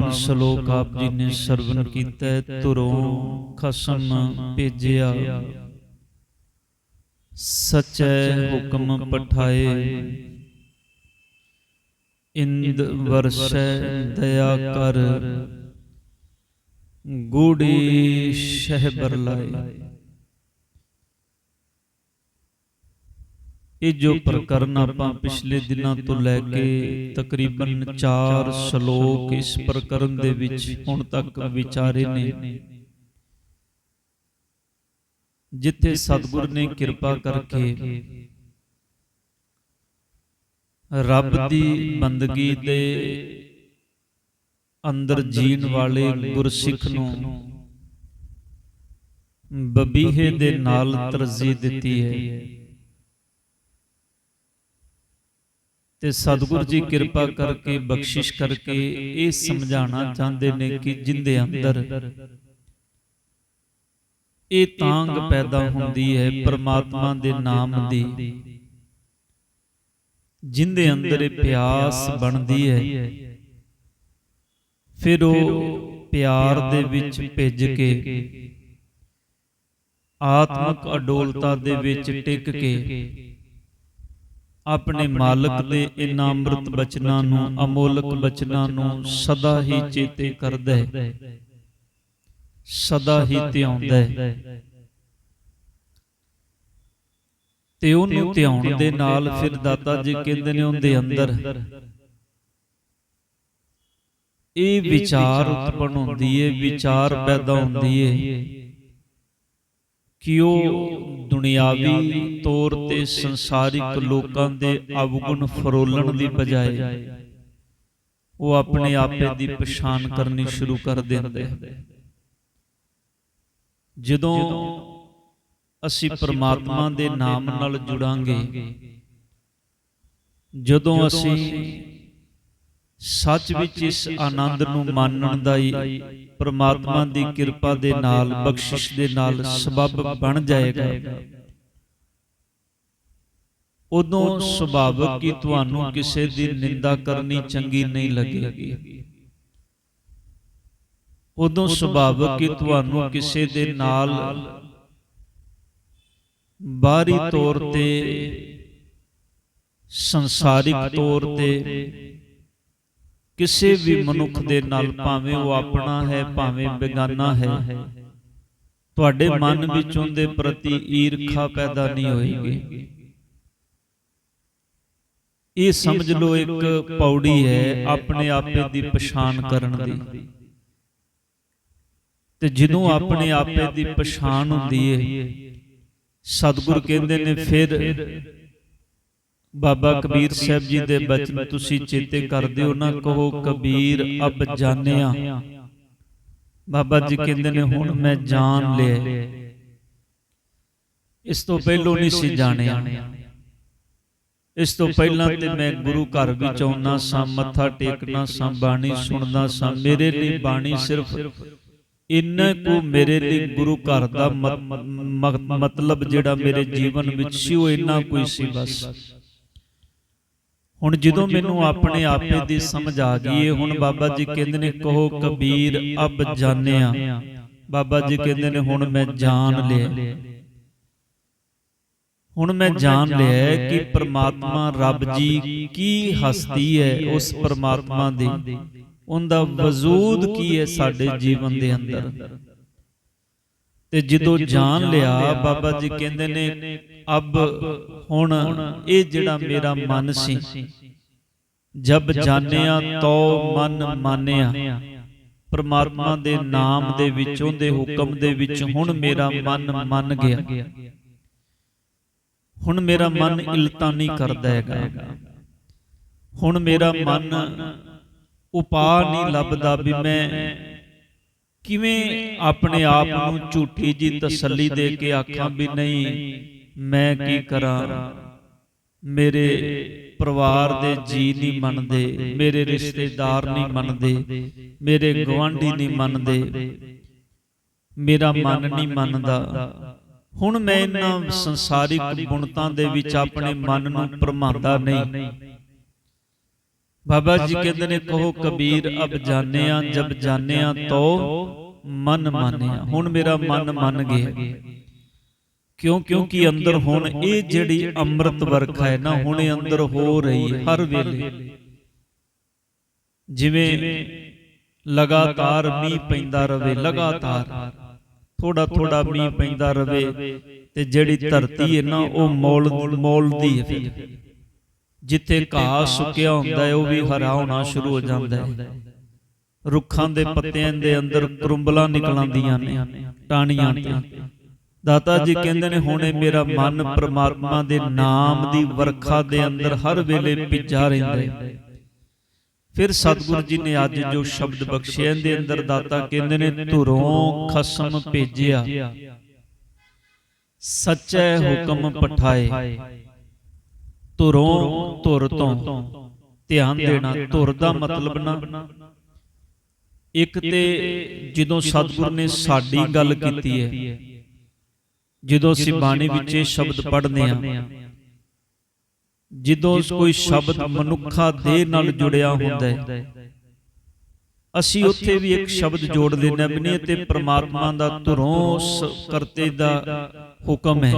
ਪਾਵਨ ਸ਼ਲੋਕ ਆਪ ਜੀ ਨੇ ਸਰਵਨ ਕੀਤਾ ਤੁਰੋਂ ਖਸਮ ਭੇਜਿਆ। ਸਚੈ ਹੁਕਮ ਪਠਾਏ। ਇੰਦ ਵਰਸ਼ੈ ਦਇਆ ਕਰ। ਗੂੜੀ ਸ਼ਹਿਬਰ ਲਾਏ। ਇਹ ਜੋ ਪ੍ਰਕਰਨ ਆਪਾਂ ਪਿਛਲੇ ਦਿਨਾਂ ਤੋਂ ਲੈ ਕੇ ਤਕਰੀਬਨ 4 ਸ਼ਲੋਕ ਇਸ ਪ੍ਰਕਰਨ ਦੇ ਵਿੱਚ ਹੁਣ ਤੱਕ ਵਿਚਾਰੇ ਨੇ। ਜਿੱਥੇ ਸਤਿਗੁਰ ਨੇ ਕਿਰਪਾ ਕਰਕੇ ਰੱਬ ਦੀ ਬੰਦਗੀ ਦੇ ਅੰਦਰ ਜੀਣ ਵਾਲੇ ਗੁਰਸਿੱਖ ਨੂੰ ਬਬੀਹੇ ਦੇ ਨਾਲ ਤਰਜੀਹ ਦਿੱਤੀ ਹੈ। ਤੇ ਸਤਿਗੁਰ ਜੀ ਕਿਰਪਾ ਕਰਕੇ ਬਖਸ਼ਿਸ਼ ਕਰਕੇ ਇਹ ਸਮਝਾਉਣਾ ਚਾਹੁੰਦੇ ਨੇ ਕਿ ਜਿੰਦੇ ਅੰਦਰ ਇਹ ਤਾਂਗ ਪੈਦਾ ਹੁੰਦੀ ਹੈ ਪ੍ਰਮਾਤਮਾ ਦੇ ਨਾਮ ਦੀ। ਜਿੰਦੇ ਅੰਦਰ ਇਹ ਪਿਆਸ ਬਣਦੀ ਹੈ। ਫਿਰ ਉਹ ਪਿਆਰ ਦੇ ਵਿੱਚ ਭਿੱਜ ਕੇ ਆਤਮਿਕ ਅਡੋਲਤਾ ਦੇ ਵਿੱਚ ਟਿਕ ਕੇ ਆਪਣੇ ਮਾਲਕ ਦੇ ਇਨਾਂ ਅੰਮ੍ਰਿਤ ਬਚਨਾਂ ਨੂੰ ਅਮੋਲਕ ਬਚਨਾਂ ਨੂੰ ਸਦਾ ਹੀ ਚੇਤੇ ਕਰਦਾ ਹੈ। ਸਦਾ ਹੀ ਧਿਆਉਂਦਾ ਹੈ। ਤੇ ਉਹਨੂੰ ਧਿਆਉਣ ਦੇ ਨਾਲ ਫਿਰ ਦਾਤਾ ਜੀ ਕਹਿੰਦੇ ਨੇ ਉਹਦੇ ਅੰਦਰ। ਇਹ ਵਿਚਾਰ ਉਤਪਨ ਹੁੰਦੀ ਹੈ ਵਿਚਾਰ ਪੈਦਾ ਹੁੰਦੀ ਹੈ ਕਿ ਉਹ ਦੁਨਿਆਵੀ ਤੌਰ ਤੇ ਸੰਸਾਰਿਕ ਲੋਕਾਂ ਦੇ ਅਵਗੁਣ ਫਰੋਲਣ ਦੀ ਬਜਾਏ ਉਹ ਆਪਣੇ ਆਪੇ ਦੀ ਪਛਾਣ ਕਰਨੀ ਸ਼ੁਰੂ ਕਰ ਦਿੰਦੇ ਜਦੋਂ ਅਸੀਂ ਪ੍ਰਮਾਤਮਾ ਦੇ ਨਾਮ ਨਾਲ ਜੁੜਾਂਗੇ ਜਦੋਂ ਅਸੀਂ ਸੱਚ ਵਿੱਚ ਇਸ ਆਨੰਦ ਨੂੰ ਮੰਨਣ ਦਾ ਹੀ ਪ੍ਰਮਾਤਮਾ ਦੀ ਕਿਰਪਾ ਦੇ ਨਾਲ ਬਖਸ਼ਿਸ਼ ਦੇ ਨਾਲ ਸਬਬ ਬਣ ਜਾਏਗਾ। ਉਦੋਂ ਸੁਭਾਵਕ ਕਿ ਤੁਹਾਨੂੰ ਕਿਸੇ ਦੀ ਨਿੰਦਾ ਕਰਨੀ ਚੰਗੀ ਨਹੀਂ ਲੱਗੇਗੀ ਉਦੋਂ ਸੁਭਾਵਕ ਕਿ ਤੁਹਾਨੂੰ ਕਿਸੇ ਦੇ ਨਾਲ ਬਾਹਰੀ ਤੌਰ ਤੇ ਸੰਸਾਰਿਕ ਤੌਰ ਤੇ ਕਿਸੇ ਵੀ ਮਨੁੱਖ ਦੇ ਨਾਲ ਭਾਵੇਂ ਉਹ ਆਪਣਾ ਹੈ ਭਾਵੇਂ ਬੇਗਾਨਾ ਹੈ। ਤੁਹਾਡੇ ਮਨ ਵਿੱਚ ਉਹਦੇ ਪ੍ਰਤੀ ਈਰਖਾ ਪੈਦਾ ਨਹੀਂ ਹੋਏਗੀ। ਇਹ ਸਮਝ ਲਓ ਇੱਕ ਪੌੜੀ ਹੈ ਆਪਣੇ ਆਪੇ ਦੀ ਪਛਾਣ ਕਰਨ ਦੀ। ਤੇ ਜਦੋਂ ਆਪਣੇ ਆਪੇ ਦੀ ਪਛਾਣ ਹੁੰਦੀ ਹੈ ਸਤਿਗੁਰ ਕਹਿੰਦੇ ਨੇ ਫਿਰ ਬਾਬਾ ਕਬੀਰ ਸਾਹਿਬ ਜੀ ਦੇ ਬਚਨ ਤੁਸੀਂ ਚੇਤੇ ਕਰਦੇ ਹੋ ਨਾ ਕਹੋ ਕਬੀਰ ਅਬ ਜਾਣਿਆ। ਬਾਬਾ ਜੀ ਕਹਿੰਦੇ ਨੇ ਹੁਣ ਮੈਂ ਜਾਣ ਲਿਆ ਇਸ ਤੋਂ ਪਹਿਲੋਂ ਨਹੀਂ ਸੀ ਜਾਣਿਆ। ਇਸ ਤੋਂ ਪਹਿਲਾਂ ਤੇ ਮੈਂ ਗੁਰੂ ਘਰ ਵਿੱਚ ਆਉਣਾ ਸਾਂ ਮੱਥਾ ਟੇਕਣਾ ਸਾਂ ਬਾਣੀ ਸੁਣਦਾ ਸਾਂ ਮੇਰੇ ਲਈ ਬਾਣੀ ਸਿਰਫ ਇੰਨਾ ਕੁ ਮੇਰੇ ਲਈ ਗੁਰੂ ਘਰ ਦਾ ਮਤਲਬ ਜਿਹੜਾ ਮੇਰੇ ਜੀਵਨ ਵਿੱਚ ਸੀ ਉਹ ਇੰਨਾ ਕੋਈ ਸੀ ਬਸ। ਹੁਣ ਜਦੋਂ ਮੈਨੂੰ ਆਪਣੇ ਆਪੇ ਦੀ ਸਮਝ ਆ ਗਈ ਏ ਹੁਣ ਬਾਬਾ ਜੀ ਕਹਿੰਦੇ ਨੇ ਕਹੋ ਕਬੀਰ ਅਬ ਜਾਣਿਆ। ਬਾਬਾ ਜੀ ਕਹਿੰਦੇ ਨੇ ਹੁਣ ਮੈਂ ਜਾਣ ਲਿਆ। ਹੁਣ ਮੈਂ ਜਾਣ ਲਿਆ ਕਿ ਪ੍ਰਮਾਤਮਾ ਰੱਬ ਜੀ ਕੀ ਹਸਤੀ ਹੈ ਉਸ ਪ੍ਰਮਾਤਮਾ ਦੀ? ਉਹਦਾ ਵਜੂਦ ਕੀ ਹੈ ਸਾਡੇ ਜੀਵਨ ਦੇ ਅੰਦਰ? ਤੇ ਜਦੋਂ ਜਾਣ ਲਿਆ ਬਾਬਾ ਜੀ ਕਹਿੰਦੇ ਨੇ ਅਬ ਹੁਣ ਇਹ ਜਿਹੜਾ ਮੇਰਾ ਮਨ ਸੀ ਜਬ ਜਾਣਿਆ ਤੋ ਮਨ ਮਾਨਿਆ। ਪ੍ਰਮਾਤਮਾ ਦੇ ਨਾਮ ਦੇ ਵਿੱਚ ਉਹਦੇ ਹੁਕਮ ਦੇ ਵਿੱਚ ਹੁਣ ਮੇਰਾ ਮਨ ਮੰਨ ਗਿਆ। ਹੁਣ ਮੇਰਾ ਮਨ ਇਲਤਾ ਨਹੀਂ ਕਰਦਾ ਹੈਗਾ। ਹੁਣ ਮੇਰਾ ਮਨ ਉਪਾਅ ਨਹੀਂ ਲੱਭਦਾ ਵੀ ਮੈਂ ਕਿਵੇਂ ਆਪਣੇ ਆਪ ਨੂੰ ਝੂਠੀ ਜੀ ਤਸੱਲੀ ਦੇ ਕੇ ਆਖਾਂ ਵੀ ਨਹੀਂ। ਮੈਂ ਕੀ ਕਰਾਂ? ਮੇਰੇ ਪਰਿਵਾਰ ਦੇ ਜੀ ਨਹੀਂ ਮੰਨਦੇ ਮੇਰੇ ਰਿਸ਼ਤੇਦਾਰ ਨਹੀਂ ਮੰਨਦੇ ਮੇਰੇ ਗਵਾਂਢੀ ਨਹੀਂ ਮੰਨਦੇ ਮੇਰਾ ਮਨ ਨਹੀਂ ਮੰਨਦਾ। ਹੁਣ ਮੈਂ ਇਹਨਾਂ ਸੰਸਾਰਿਕ ਗੁਣਤਾਂ ਦੇ ਵਿੱਚ ਆਪਣੇ ਮਨ ਨੂੰ ਭਰਮਾਉਂਦਾ ਨਹੀਂ। ਬਾਬਾ ਜੀ ਕਹਿੰਦੇ ਨੇ ਕਹੋ ਕਬੀਰ ਅਬ ਜਾਣਿਆ ਜਬ ਜਾਣਿਆ ਤੋ ਮਨ ਮਾਨਿਆ ਹੁਣ ਮੇਰਾ ਮਨ ਮੰਨ ਗਿਆ। ਕਿਉਂ ਕਿਉਂਕਿ ਅੰਦਰ ਹੁਣ ਇਹ ਜਿਹੜੀ ਅੰਮ੍ਰਿਤ ਵਰਖਾ ਹੈ ਨਾ ਹੁਣੇ ਅੰਦਰ ਹੋ ਰਹੀ ਹੈ। ਹਰ ਵੇਲੇ। ਜਿਵੇਂ ਲਗਾਤਾਰ ਮੀਂਹ ਪੈਂਦਾ ਰਵੇ ਲਗਾਤਾਰ। ਥੋੜਾ ਥੋੜਾ ਮੀਂਹ ਪੈਂਦਾ ਰਵੇ ਤੇ ਜਿਹੜੀ ਧਰਤੀ ਹੈ ਨਾ ਉਹ ਮੌਲ ਮੌਲਦੀ ਹੈ ਜਿੱਥੇ ਘਾਹ ਸੁੱਕਿਆ ਹੁੰਦਾ ਹੈ ਉਹ ਵੀ ਹਰਾ ਹੋਣਾ ਸ਼ੁਰੂ ਹੋ ਜਾਂਦਾ ਹੈ। ਰੁੱਖਾਂ ਦੇ ਪੱਤਿਆਂ ਦੇ ਅੰਦਰ ਕਰੁੰਬਲਾਂ ਨਿਕਲਾਂਦੀਆਂ ਨੇ ਟਾਹਣੀਆਂ ਤੇ। ਦਾਤਾ ਜੀ ਕਹਿੰਦੇ ਨੇ ਹੁਣੇ ਮੇਰਾ ਮਨ ਪ੍ਰਮਾਤਮਾ ਦੇ ਨਾਮ ਦੀ ਵਰਖਾ ਦੇ ਅੰਦਰ ਹਰ ਵੇਲੇ ਭਿੱਜਾ ਰਹਿੰਦਾ ਹੈ ਫਿਰ ਸਤਿਗੁਰੂ ਜੀ ਨੇ ਅੱਜ ਜੋ ਸ਼ਬਦ ਬਖਸ਼ਿਆ ਦੇ ਅੰਦਰ ਦਾਤਾ ਕਹਿੰਦੇ ਨੇ ਧੁਰੋਂ ਖਸਮ ਭੇਜਿਆ। ਸੱਚੇ ਹੁਕਮ ਪਠਾਏ। ਧੁਰੋਂ ਧੁਰ ਤੋਂ। ਧਿਆਨ ਦੇਣਾ ਧੁਰ ਦਾ ਮਤਲਬ ਨਾ। ਇੱਕ ਤੇ ਜਦੋਂ ਸਤਿਗੁਰ ਨੇ ਸਾਡੀ ਗੱਲ ਕੀਤੀ ਹੈ। ਜਦੋਂ ਅਸੀਂ ਬਾਣੀ ਵਿੱਚ ਇਹ ਸ਼ਬਦ ਪੜ੍ਹਦੇ ਹਾਂ ਜਦੋਂ ਕੋਈ ਸ਼ਬਦ ਮਨੁੱਖਾ ਦੇਹ ਨਾਲ ਜੁੜਿਆ ਹੁੰਦਾ ਹੈ। ਅਸੀਂ ਉੱਥੇ ਵੀ ਇੱਕ ਸ਼ਬਦ ਜੋੜ ਲੈਣਾ ਵੀ ਨਹੀਂ ਤੇ ਪ੍ਰਮਾਤਮਾ ਦਾ ਧੁਰੋਂ ਉਸ ਕਰਤੇ ਦਾ ਹੁਕਮ ਹੈ।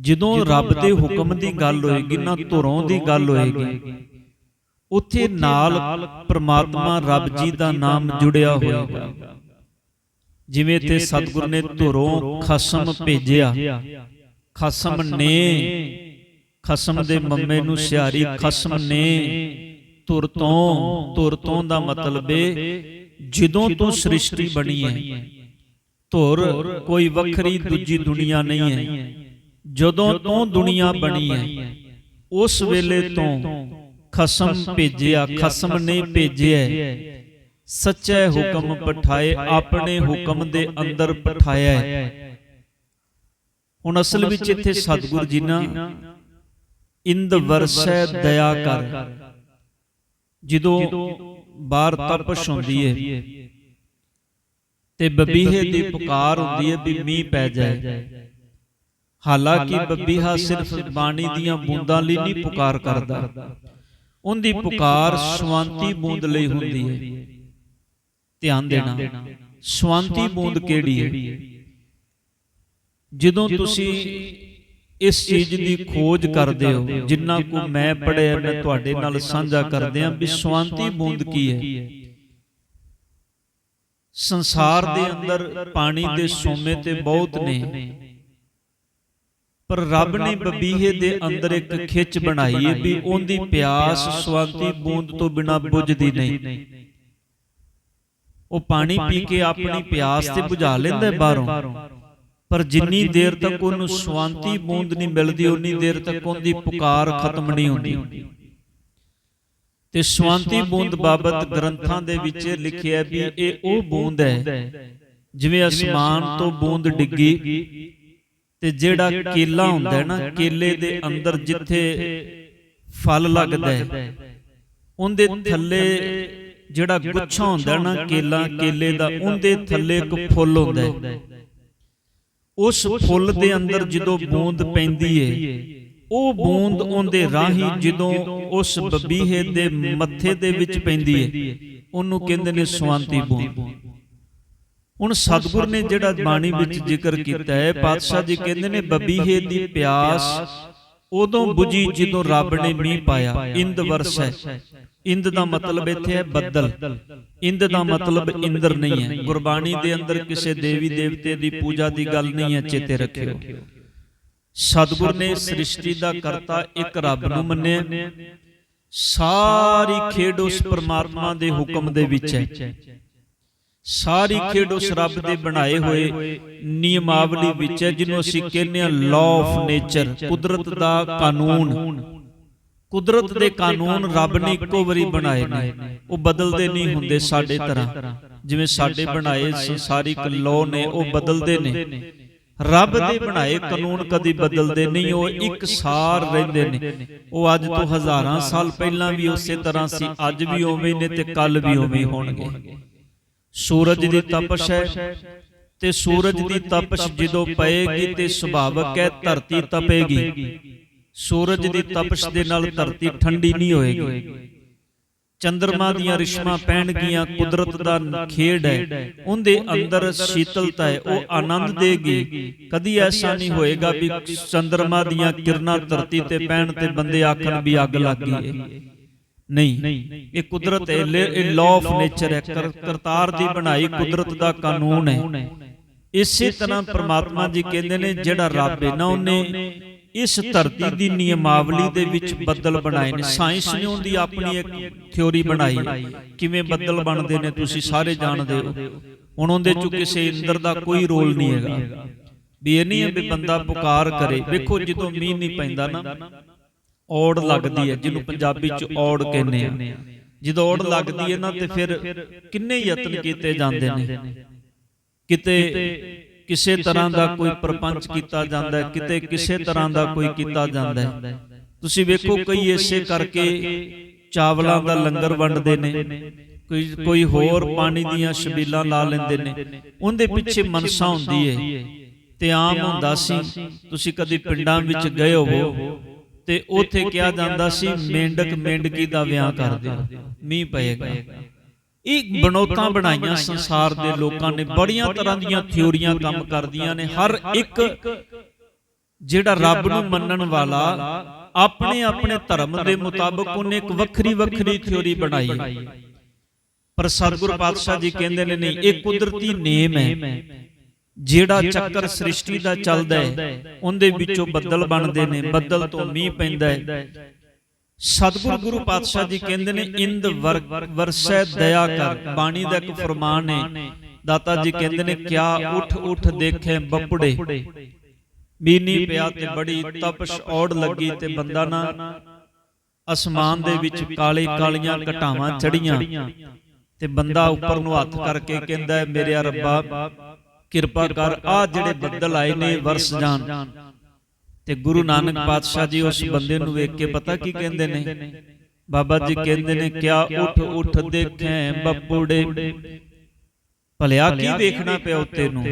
ਜਦੋਂ ਰੱਬ ਦੇ ਹੁਕਮ ਦੀ ਗੱਲ ਹੋਏਗੀ ਨਾ ਧੁਰੋਂ ਦੀ ਗੱਲ ਹੋਏਗੀ। ਉੱਥੇ ਨਾਲ ਪ੍ਰਮਾਤਮਾ ਰੱਬ ਜੀ ਦਾ ਨਾਮ ਜੁੜਿਆ ਹੋਏਗਾ। ਜਿਵੇਂ ਤੇ ਸਤਿਗੁਰ ਨੇ ਧੁਰੋਂ ਖਸਮ ਭੇਜਿਆ। ਖਸਮ ਨੇ। ਖਸਮ ਦੇ ਮੰਮੇ ਨੂੰ ਸਿਹਾਰੀ ਖਸਮ ਨੇ। ਧੁਰ ਤੋਂ ਧੁਰ ਤੋਂ ਦਾ ਮਤਲਬ ਏ ਜਦੋਂ ਤੋਂ ਸ੍ਰਿਸ਼ਟੀ ਬਣੀ ਹੈ ਧੁਰ ਕੋਈ ਵੱਖਰੀ ਦੂਜੀ ਦੁਨੀਆ ਨਹੀਂ ਹੈ ਜਦੋਂ ਤੋਂ ਦੁਨੀਆ ਬਣੀ ਹੈ ਉਸ ਵੇਲੇ ਤੋਂ ਖਸਮ ਭੇਜਿਆ ਖਸਮ ਨੇ ਭੇਜਿਆ। ਸੱਚੇ ਹੁਕਮ ਪਠਾਏ ਆਪਣੇ ਹੁਕਮ ਦੇ ਅੰਦਰ ਪਠਾਇਆ ਹੈ। ਹੁਣ ਅਸਲ ਵਿੱਚ ਇੱਥੇ ਸਤਿਗੁਰ ਜੀ ਨਾ ਇੰਦ ਵਰਸੈ ਦਇਆ ਕਰ। ਜਦੋਂ ਬਾਹਰ ਤਪਸ਼ ਹੁੰਦੀ ਹੈ ਤੇ ਬਬੀਹੇ ਦੀ ਪੁਕਾਰ ਹੁੰਦੀ ਹੈ ਵੀ ਮੀਂਹ ਪੈ ਜਾਏ। ਹਾਲਾਂਕਿ ਬੱਬੀਹਾ ਸਿਰਫ ਬਾਣੀ ਦੀਆਂ ਬੂੰਦਾਂ ਲਈ ਨਹੀਂ ਪੁਕਾਰ ਕਰਦਾ। ਉਹਦੀ ਪੁਕਾਰ ਸ਼ਵਾਂਤੀ ਬੂੰਦ ਲਈ ਹੁੰਦੀ ਹੈ ਧਿਆਨ ਦੇਣਾ। ਸ਼ਵਾਂਤੀ ਬੂੰਦ ਕਿਹੜੀ ਹੈ? ਜਦੋਂ ਤੁਸੀਂ ਇਸ ਚੀਜ਼ ਦੀ ਖੋਜ ਕਰਦੇ ਹੋ ਜਿੰਨਾ ਕੋ ਮੈਂ ਪੜਿਆ ਮੈਂ ਤੁਹਾਡੇ ਨਾਲ ਸਾਂਝਾ ਕਰਦੇ ਆਂ ਵੀ ਸ਼ਵਾਂਤੀ ਬੂੰਦ ਕੀ ਹੈ? ਸੰਸਾਰ ਦੇ ਅੰਦਰ ਪਾਣੀ ਦੇ ਸੋਮੇ ਤੇ ਬਹੁਤ ਨੇ। ਪਰ ਰੱਬ ਨੇ ਬਬੀਹੇ ਦੇ ਅੰਦਰ ਇੱਕ ਖਿੱਚ ਬਣਾਈ ਹੈ ਵੀ ਉਹਦੀ ਪਿਆਸ ਸ਼ਵਾਂਤੀ ਬੂੰਦ ਤੋਂ ਬਿਨਾ ਬੁਝਦੀ ਨਹੀਂ। ਉਹ ਪਾਣੀ ਪੀ ਕੇ ਆਪਣੀ ਪਿਆਸ ਤੇ ਬੁਝਾ ਲੈਂਦਾ ਬਾਹਰੋਂ। ਪਰ ਜਿੰਨੀ ਦੇਰ ਤੱਕ ਉਹਨੂੰ ਸ਼ਵਾਂਤੀ ਬੂੰਦ ਨਹੀਂ ਮਿਲਦੀ ਉਨੀ ਦੇਰ ਤੱਕ ਉਹਦੀ ਪੁਕਾਰ ਖਤਮ ਨਹੀਂ ਹੁੰਦੀ। ਤੇ ਸ਼ਵਾਂਤੀ ਬੂੰਦ ਬਾਬਤ ਗ੍ਰੰਥਾਂ ਦੇ ਵਿੱਚ ਲਿਖਿਆ ਵੀ ਇਹ ਉਹ ਬੂੰਦ ਹੈ ਜਿਵੇਂ ਅਸਮਾਨ ਤੋਂ ਬੂੰਦ ਡਿੱਗੀ ਤੇ ਜਿਹੜਾ ਕੇਲਾ ਹੁੰਦਾ ਹੈ ਨਾ ਕੇਲੇ ਦੇ ਅੰਦਰ ਜਿੱਥੇ ਫਲ ਲੱਗਦਾ ਹੈ ਉਹਦੇ ਥੱਲੇ ਜਿਹੜਾ ਗੁੱਛਾ ਹੁੰਦਾ ਨਾ ਕੇਲਾ ਕੇਲੇ ਦਾ ਉਹਦੇ ਥੱਲੇ ਇੱਕ ਫੁੱਲ ਹੁੰਦਾ ਹੈ। ਉਸ ਫੁੱਲ ਦੇ ਅੰਦਰ ਜਦੋਂ ਬੂੰਦ ਪੈਂਦੀ ਏ ਉਹ ਬੂੰਦ ਉਹਦੇ ਰਾਹੀਂ ਜਦੋਂ ਉਸ ਬਬੀਹੇ ਦੇ ਮੱਥੇ ਦੇ ਵਿੱਚ ਪੈਂਦੀ ਏ ਉਹਨੂੰ ਕਹਿੰਦੇ ਨੇ ਸਵਾਂਤੀ ਬੂੰਦ। ਹੁਣ ਸਤਿਗੁਰ ਨੇ ਜਿਹੜਾ ਬਾਣੀ ਵਿੱਚ ਜ਼ਿਕਰ ਕੀਤਾ ਹੈ ਪਾਤਸ਼ਾਹ ਜੀ ਕਹਿੰਦੇ ਨੇ ਬਬੀਹੇ ਦੀ ਪਿਆਸ ਉਦੋਂ 부ਜੀ ਜਦੋਂ ਰੱਬ ਨੇ ਮੀਂਹ ਪਾਇਆ ਇੰਦ ਵਰਸੈ ਇੰਦ ਦਾ ਮਤਲਬ ਇੱਥੇ ਹੈ ਬੱਦਲ। ਇੰਦ ਦਾ ਮਤਲਬ ਇੰਦਰ ਨਹੀਂ ਹੈ। ਗੁਰਬਾਣੀ ਦੇ ਅੰਦਰ ਕਿਸੇ ਦੇਵੀ ਦੇਵਤੇ ਦੀ ਪੂਜਾ ਦੀ ਗੱਲ ਨਹੀਂ ਹੈ ਚੇਤੇ ਰੱਖਿਓ। ਸਤਿਗੁਰ ਨੇ ਸ੍ਰਿਸ਼ਟੀ ਦਾ ਕਰਤਾ ਇੱਕ ਰੱਬ ਨੂੰ ਮੰਨਿਆ। ਸਾਰੀ ਖੇਡ ਉਸ ਪਰਮਾਤਮਾ ਦੇ ਹੁਕਮ ਦੇ ਵਿੱਚ ਹੈ। ਸਾਰੀ ਖੇਡ ਉਸ ਰੱਬ ਦੇ ਬਣਾਏ ਹੋਏ ਨਿਯਮਾਵਲੀ ਵਿੱਚ ਹੈ ਜਿਹਨੂੰ ਅਸੀਂ ਕਹਿੰਦੇ ਹਾਂ ਲਾਅ ਆਫ ਨੇਚਰ ਕੁਦਰਤ ਦਾ ਕਾਨੂੰਨ। ਕੁਦਰਤ ਦੇ ਕਾਨੂੰਨ ਰੱਬ ਨੇ ਇੱਕੋ ਵਾਰੀ ਬਣਾਏ ਨੇ। ਉਹ ਬਦਲਦੇ ਨਹੀਂ ਹੁੰਦੇ ਸਾਡੇ ਤਰ੍ਹਾਂ। ਜਿਵੇਂ ਸਾਡੇ ਬਣਾਏ ਸੰਸਾਰਿਕ ਲਾਅ ਨੇ ਉਹ ਬਦਲਦੇ ਨੇ। ਰੱਬ ਦੇ ਬਣਾਏ ਕਾਨੂੰਨ ਕਦੀ ਬਦਲਦੇ ਨਹੀਂ ਉਹ ਇੱਕ ਸਾਰ ਰਹਿੰਦੇ ਨੇ। ਉਹ ਅੱਜ ਤੋਂ ਹਜ਼ਾਰਾਂ ਸਾਲ ਪਹਿਲਾਂ ਵੀ ਉਸੇ ਤਰ੍ਹਾਂ ਸੀ ਅੱਜ ਵੀ ਉਵੇਂ ਨੇ ਤੇ ਕੱਲ ਵੀ ਉਵੇਂ ਹੋਣਗੇ। ਸੂਰਜ ਦੀ ਤਪਸ਼ ਹੈ ਤੇ ਸੂਰਜ ਦੀ ਤਪਸ਼ ਜਦੋਂ ਪਏਗੀ ਤੇ ਸੁਭਾਵਕ ਹੈ ਧਰਤੀ ਤਪੇਗੀ। ਸੂਰਜ ਦੀ ਤਪਸ਼ ਦੇ ਨਾਲ ਧਰਤੀ ਠੰਡੀ ਨਹੀਂ ਹੋਏਗੀ। ਚੰ드ਰਮਾ ਦੀਆਂ ਰਿਸ਼ਮਾਂ ਪੈਣਗੀਆਂ ਕੁਦਰਤ ਦਾ ਖੇਡ ਹੈ। ਉਹਦੇ ਅੰਦਰ ਸ਼ੀਤਲਤਾ ਹੈ ਉਹ ਆਨੰਦ ਦੇਗੀ। ਕਦੀ ਐਸਾ ਨਹੀਂ ਹੋਏਗਾ ਵੀ ਚੰ드ਰਮਾ ਦੀਆਂ ਕਿਰਨਾਂ ਧਰਤੀ ਤੇ ਪੈਣ ਤੇ ਬੰਦੇ ਆਖਣ ਵੀ ਅੱਗ ਲੱਗ ਗਈ ਹੈ। ਨਹੀਂ ਇਹ ਕੁਦਰਤ ਹੈ ਇਹ ਲਾਅ ਆਫ ਨੇਚਰ ਹੈ। ਕਰ- ਕਰਤਾਰ ਦੀ ਬਣਾਈ ਕੁਦਰਤ ਦਾ ਕਾਨੂੰਨ ਹੈ। ਇਸੇ ਤਰ੍ਹਾਂ ਪ੍ਰਮਾਤਮਾ ਜੀ ਕਹਿੰਦੇ ਨੇ ਜਿਹੜਾ ਰੱਬ ਹੈ ਨਾ ਉਹਨੇ ਇਸ ਧਰਤੀ ਦੀ ਨਿਯਮਾਵਲੀ ਦੇ ਵਿੱਚ ਬੱਦਲ ਬਣਾਏ ਨੇ। ਸਾਇੰਸ ਨੇ ਉਹਦੀ ਆਪਣੀ ਇੱਕ ਥਿਉਰੀ ਬਣਾਈ ਕਿਵੇਂ ਬੱਦਲ ਬਣਦੇ ਨੇ ਤੁਸੀਂ ਸਾਰੇ ਜਾਣਦੇ ਹੋ। ਹੁਣ ਉਹਦੇ ਚ ਕਿਸੇ ਇੰਦਰ ਦਾ ਕੋਈ ਰੋਲ ਨਹੀਂ ਹੈਗਾ। ਵੀ ਇਹ ਨਹੀਂ ਹੈ ਵੀ ਬੰਦਾ ਪੁਕਾਰ ਕਰੇ। ਵੇਖੋ, ਜਦੋਂ ਮੀਂਹ ਨਹੀਂ ਪੈਂਦਾ ਨਾ, ਔੜ ਲੱਗਦੀ ਹੈ, ਜਿਹਨੂੰ ਪੰਜਾਬੀ ਚ ਔੜ ਕਹਿੰਦੇ ਆ। ਜਦੋਂ ਔੜ ਲੱਗਦੀ ਹੈ ਨਾ, ਤੇ ਫਿਰ ਕਿੰਨੇ ਯਤਨ ਕੀਤੇ ਜਾਂਦੇ ਨੇ? ਕਿਤੇ ਕਿਸੇ ਤਰ੍ਹਾਂ ਦਾ ਕੋਈ ਪ੍ਰਪੰਚ ਕੀਤਾ ਜਾਂਦਾ ਹੈ ਕਿਤੇ ਕਿਸੇ ਤਰ੍ਹਾਂ ਦਾ ਕੋਈ ਕੀਤਾ ਜਾਂਦਾ ਹੈ। ਤੁਸੀਂ ਵੇਖੋ ਕਈ ਇਸੇ ਕਰਕੇ ਚਾਵਲਾਂ ਦਾ ਲੰਗਰ ਵੰਡਦੇ ਨੇ ਕੋਈ ਕੋਈ ਹੋਰ ਪਾਣੀ ਦੀਆਂ ਛਬੀਲਾਂ ਲਾ ਲੈਂਦੇ ਨੇ। ਉਹਦੇ ਪਿੱਛੇ ਮਨਸਾ ਹੁੰਦੀ ਹੈ। ਤੇ ਆਮ ਹੁੰਦਾ ਸੀ ਤੁਸੀਂ ਕਦੀ ਪਿੰਡਾਂ ਵਿੱਚ ਗਏ ਹੋਵੋ ਤੇ ਉੱਥੇ ਕਿਹਾ ਜਾਂਦਾ ਸੀ ਮੇਂਡਕ ਮੇਂਡਕੀ ਦਾ ਵਿਆਹ ਕਰ ਦਿਓ। ਮੀਂਹ ਪਏਗਾ। ਇਹ ਬਣੋਤਾਂ ਬਣਾਈਆਂ ਸੰਸਾਰ ਦੇ ਲੋਕਾਂ ਨੇ ਬੜੀਆਂ ਤਰ੍ਹਾਂ ਦੀਆਂ ਥਿਉਰੀਆਂ ਕੰਮ ਕਰਦੀਆਂ ਨੇ। ਹਰ ਇੱਕ ਜਿਹੜਾ ਰੱਬ ਨੂੰ ਮੰਨਣ ਵਾਲਾ ਆਪਣੇ ਆਪਣੇ ਧਰਮ ਦੇ ਮੁਤਾਬਕ ਉਹਨੇ ਇੱਕ ਵੱਖਰੀ ਵੱਖਰੀ ਥਿਉਰੀ ਬਣਾਈ। ਪਰ ਸਤਿਗੁਰ ਪਾਤਸ਼ਾਹ ਜੀ ਕਹਿੰਦੇ ਨੇ ਨਹੀਂ ਇਹ ਕੁਦਰਤੀ ਨੇਮ ਹੈ। ਜਿਹੜਾ ਚੱਕਰ ਸ੍ਰਿਸ਼ਟੀ ਦਾ ਚੱਲਦਾ ਹੈ ਉਹਦੇ ਵਿੱਚੋਂ ਬੱਦਲ ਬਣਦੇ ਨੇ ਬੱਦਲ ਤੋਂ ਮੀਂਹ ਪੈਂਦਾ ਹੈ। ਸਤਿਗੁਰ ਗੁਰੂ ਪਾਤਸ਼ਾਹ ਜੀ ਕਹਿੰਦੇ ਨੇ ਇੰਦ ਵਰਸੈ ਦਇਆ ਕਰ ਬਾਣੀ ਦਾ ਇੱਕ ਫਰਮਾਨ ਹੈ। ਦਾਤਾ ਜੀ ਕਹਿੰਦੇ ਨੇ ਕਿਆ ਉਠ ਉਠ ਦੇਖੇ ਬੱਪੜੇ। ਮੀਨੀ ਪਿਆ ਤੇ ਬੜੀ ਤਪਸ਼ ਔੜ ਲੱਗੀ ਤੇ ਬੰਦਾ ਨਾ ਅਸਮਾਨ ਦੇ ਵਿੱਚ ਕਾਲੇ ਕਾਲੀਆਂ ਘਟਾਵਾਂ ਚੜੀਆਂ ਤੇ ਬੰਦਾ ਉੱਪਰ ਨੂੰ ਹੱਥ ਕਰਕੇ ਕਹਿੰਦਾ ਮੇਰੇ ਰੱਬਾ ਕਿਰਪਾ ਕਰ। ਆ ਜਿਹੜੇ ਬੱਦਲ ਆਏ ਨੇ ਵਰਸ ਜਾਣ। ਤੇ ਗੁਰੂ ਨਾਨਕ ਪਾਤਸ਼ਾਹ ਜੀ ਉਸ ਬੰਦੇ ਨੂੰ ਵੇਖ ਕੇ ਪਤਾ ਕੀ ਕਹਿੰਦੇ ਨੇ? ਬਾਬਾ ਜੀ ਕਹਿੰਦੇ ਨੇ ਕਿਆ ਉਠ ਉਠ ਦੇਖੈ ਬੱਪੂੜੇ ਭਲਿਆ ਕੀ ਵੇਖਣਾ ਪਿਆ ਉੱਤੇ ਨੂੰ?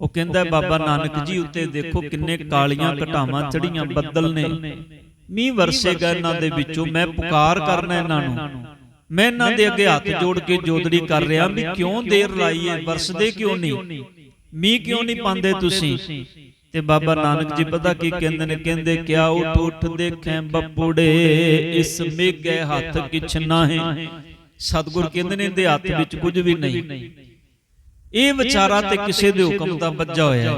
ਉਹ ਕਹਿੰਦਾ ਬਾਬਾ ਨਾਨਕ ਜੀ ਉੱਤੇ ਦੇਖੋ ਕਿੰਨੇ ਕਾਲੀਆਂ ਘਟਾਵਾਂ ਚੜੀਆਂ ਬੱਦਲ ਨੇ। ਮੀਂਹ ਵਰਸੇਗਾ ਇਹਨਾਂ ਦੇ ਵਿੱਚੋਂ ਮੈਂ ਪੁਕਾਰ ਕਰਨਾ ਇਹਨਾਂ ਨੂੰ। ਮੈਂ ਇਹਨਾਂ ਦੇ ਅੱਗੇ ਹੱਥ ਜੋੜ ਕੇ ਜੋਦੜੀ ਕਰ ਰਿਹਾ। ਵੀ ਕਿਉਂ ਦੇਰ ਲਾਈ ਏ ਵਰਸਦੇ ਕਿਉਂ ਨਹੀਂ? ਮੀਂਹ ਕਿਉਂ ਨਹੀਂ ਪਾਉਂਦੇ ਤੁਸੀਂ? ਤੇ ਬਾਬਾ ਨਾਨਕ ਜੀ ਪਤਾ ਕੀ ਕਹਿੰਦੇ ਨੇ? ਕਹਿੰਦੇ ਕਿਆ ਉਠ ਉਠ ਦੇਖੈ ਬੱਪੂੜੇ ਇਸ ਮੇਗੇ ਹੱਥ ਕਿਛ ਨਾਹੇ? ਸਤਿਗੁਰ ਕਹਿੰਦੇ ਨੇ ਇਹਦੇ ਹੱਥ ਵਿੱਚ ਕੁਝ ਵੀ ਨਹੀਂ। ਇਹ ਵਿਚਾਰਾ ਤੇ ਕਿਸੇ ਦੇ ਹੁਕਮ ਦਾ ਬੱਜਾ ਹੋਇਆ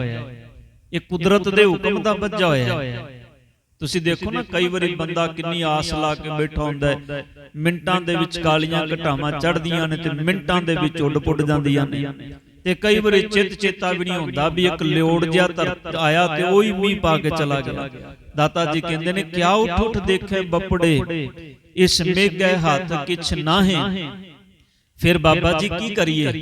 ਇਹ ਕੁਦਰਤ ਦੇ ਹੁਕਮ ਦਾ ਬੱਜਾ ਹੋਇਆ ਤੁਸੀਂ ਦੇਖੋ ਨਾ ਕਈ ਵਾਰੀ ਬੰਦਾ ਕਿੰਨੀ ਆਸ ਲਾ ਕੇ ਬੈਠਾ ਹੁੰਦਾ ਹੈ। ਮਿੰਟਾਂ ਦੇ ਵਿੱਚ ਕਾਲੀਆਂ ਘਟਾਵਾਂ ਚੜਦੀਆਂ ਨੇ ਤੇ ਮਿੰਟਾਂ ਦੇ ਵਿੱਚ ਉੱਡ ਪੁੱਡ ਜਾਂਦੀਆਂ ਨੇ। ਤੇ ਕਈ ਵਾਰੀ ਚਿੱਤ ਚੇਤਾ ਵੀ ਨਹੀਂ ਹੁੰਦਾ ਵੀ ਇੱਕ ਲਿਓੜ ਜਿਹਾ ਤਰ ਆਇਆ ਤੇ ਉਹੀ ਮੀਂਹ ਪਾ ਕੇ ਚਲਾ ਗਿਆ। ਦਾਤਾ ਜੀ ਕਹਿੰਦੇ ਨੇ ਕਿਆ ਉਠ ਉਠ ਦੇਖੇ ਬੱਪੜੇ? ਇਸ ਮੇਗੇ ਹੱਥ ਕਿਛ ਨਾਹੇ। ਫਿਰ ਬਾਬਾ ਜੀ ਕੀ ਕਰੀਏ?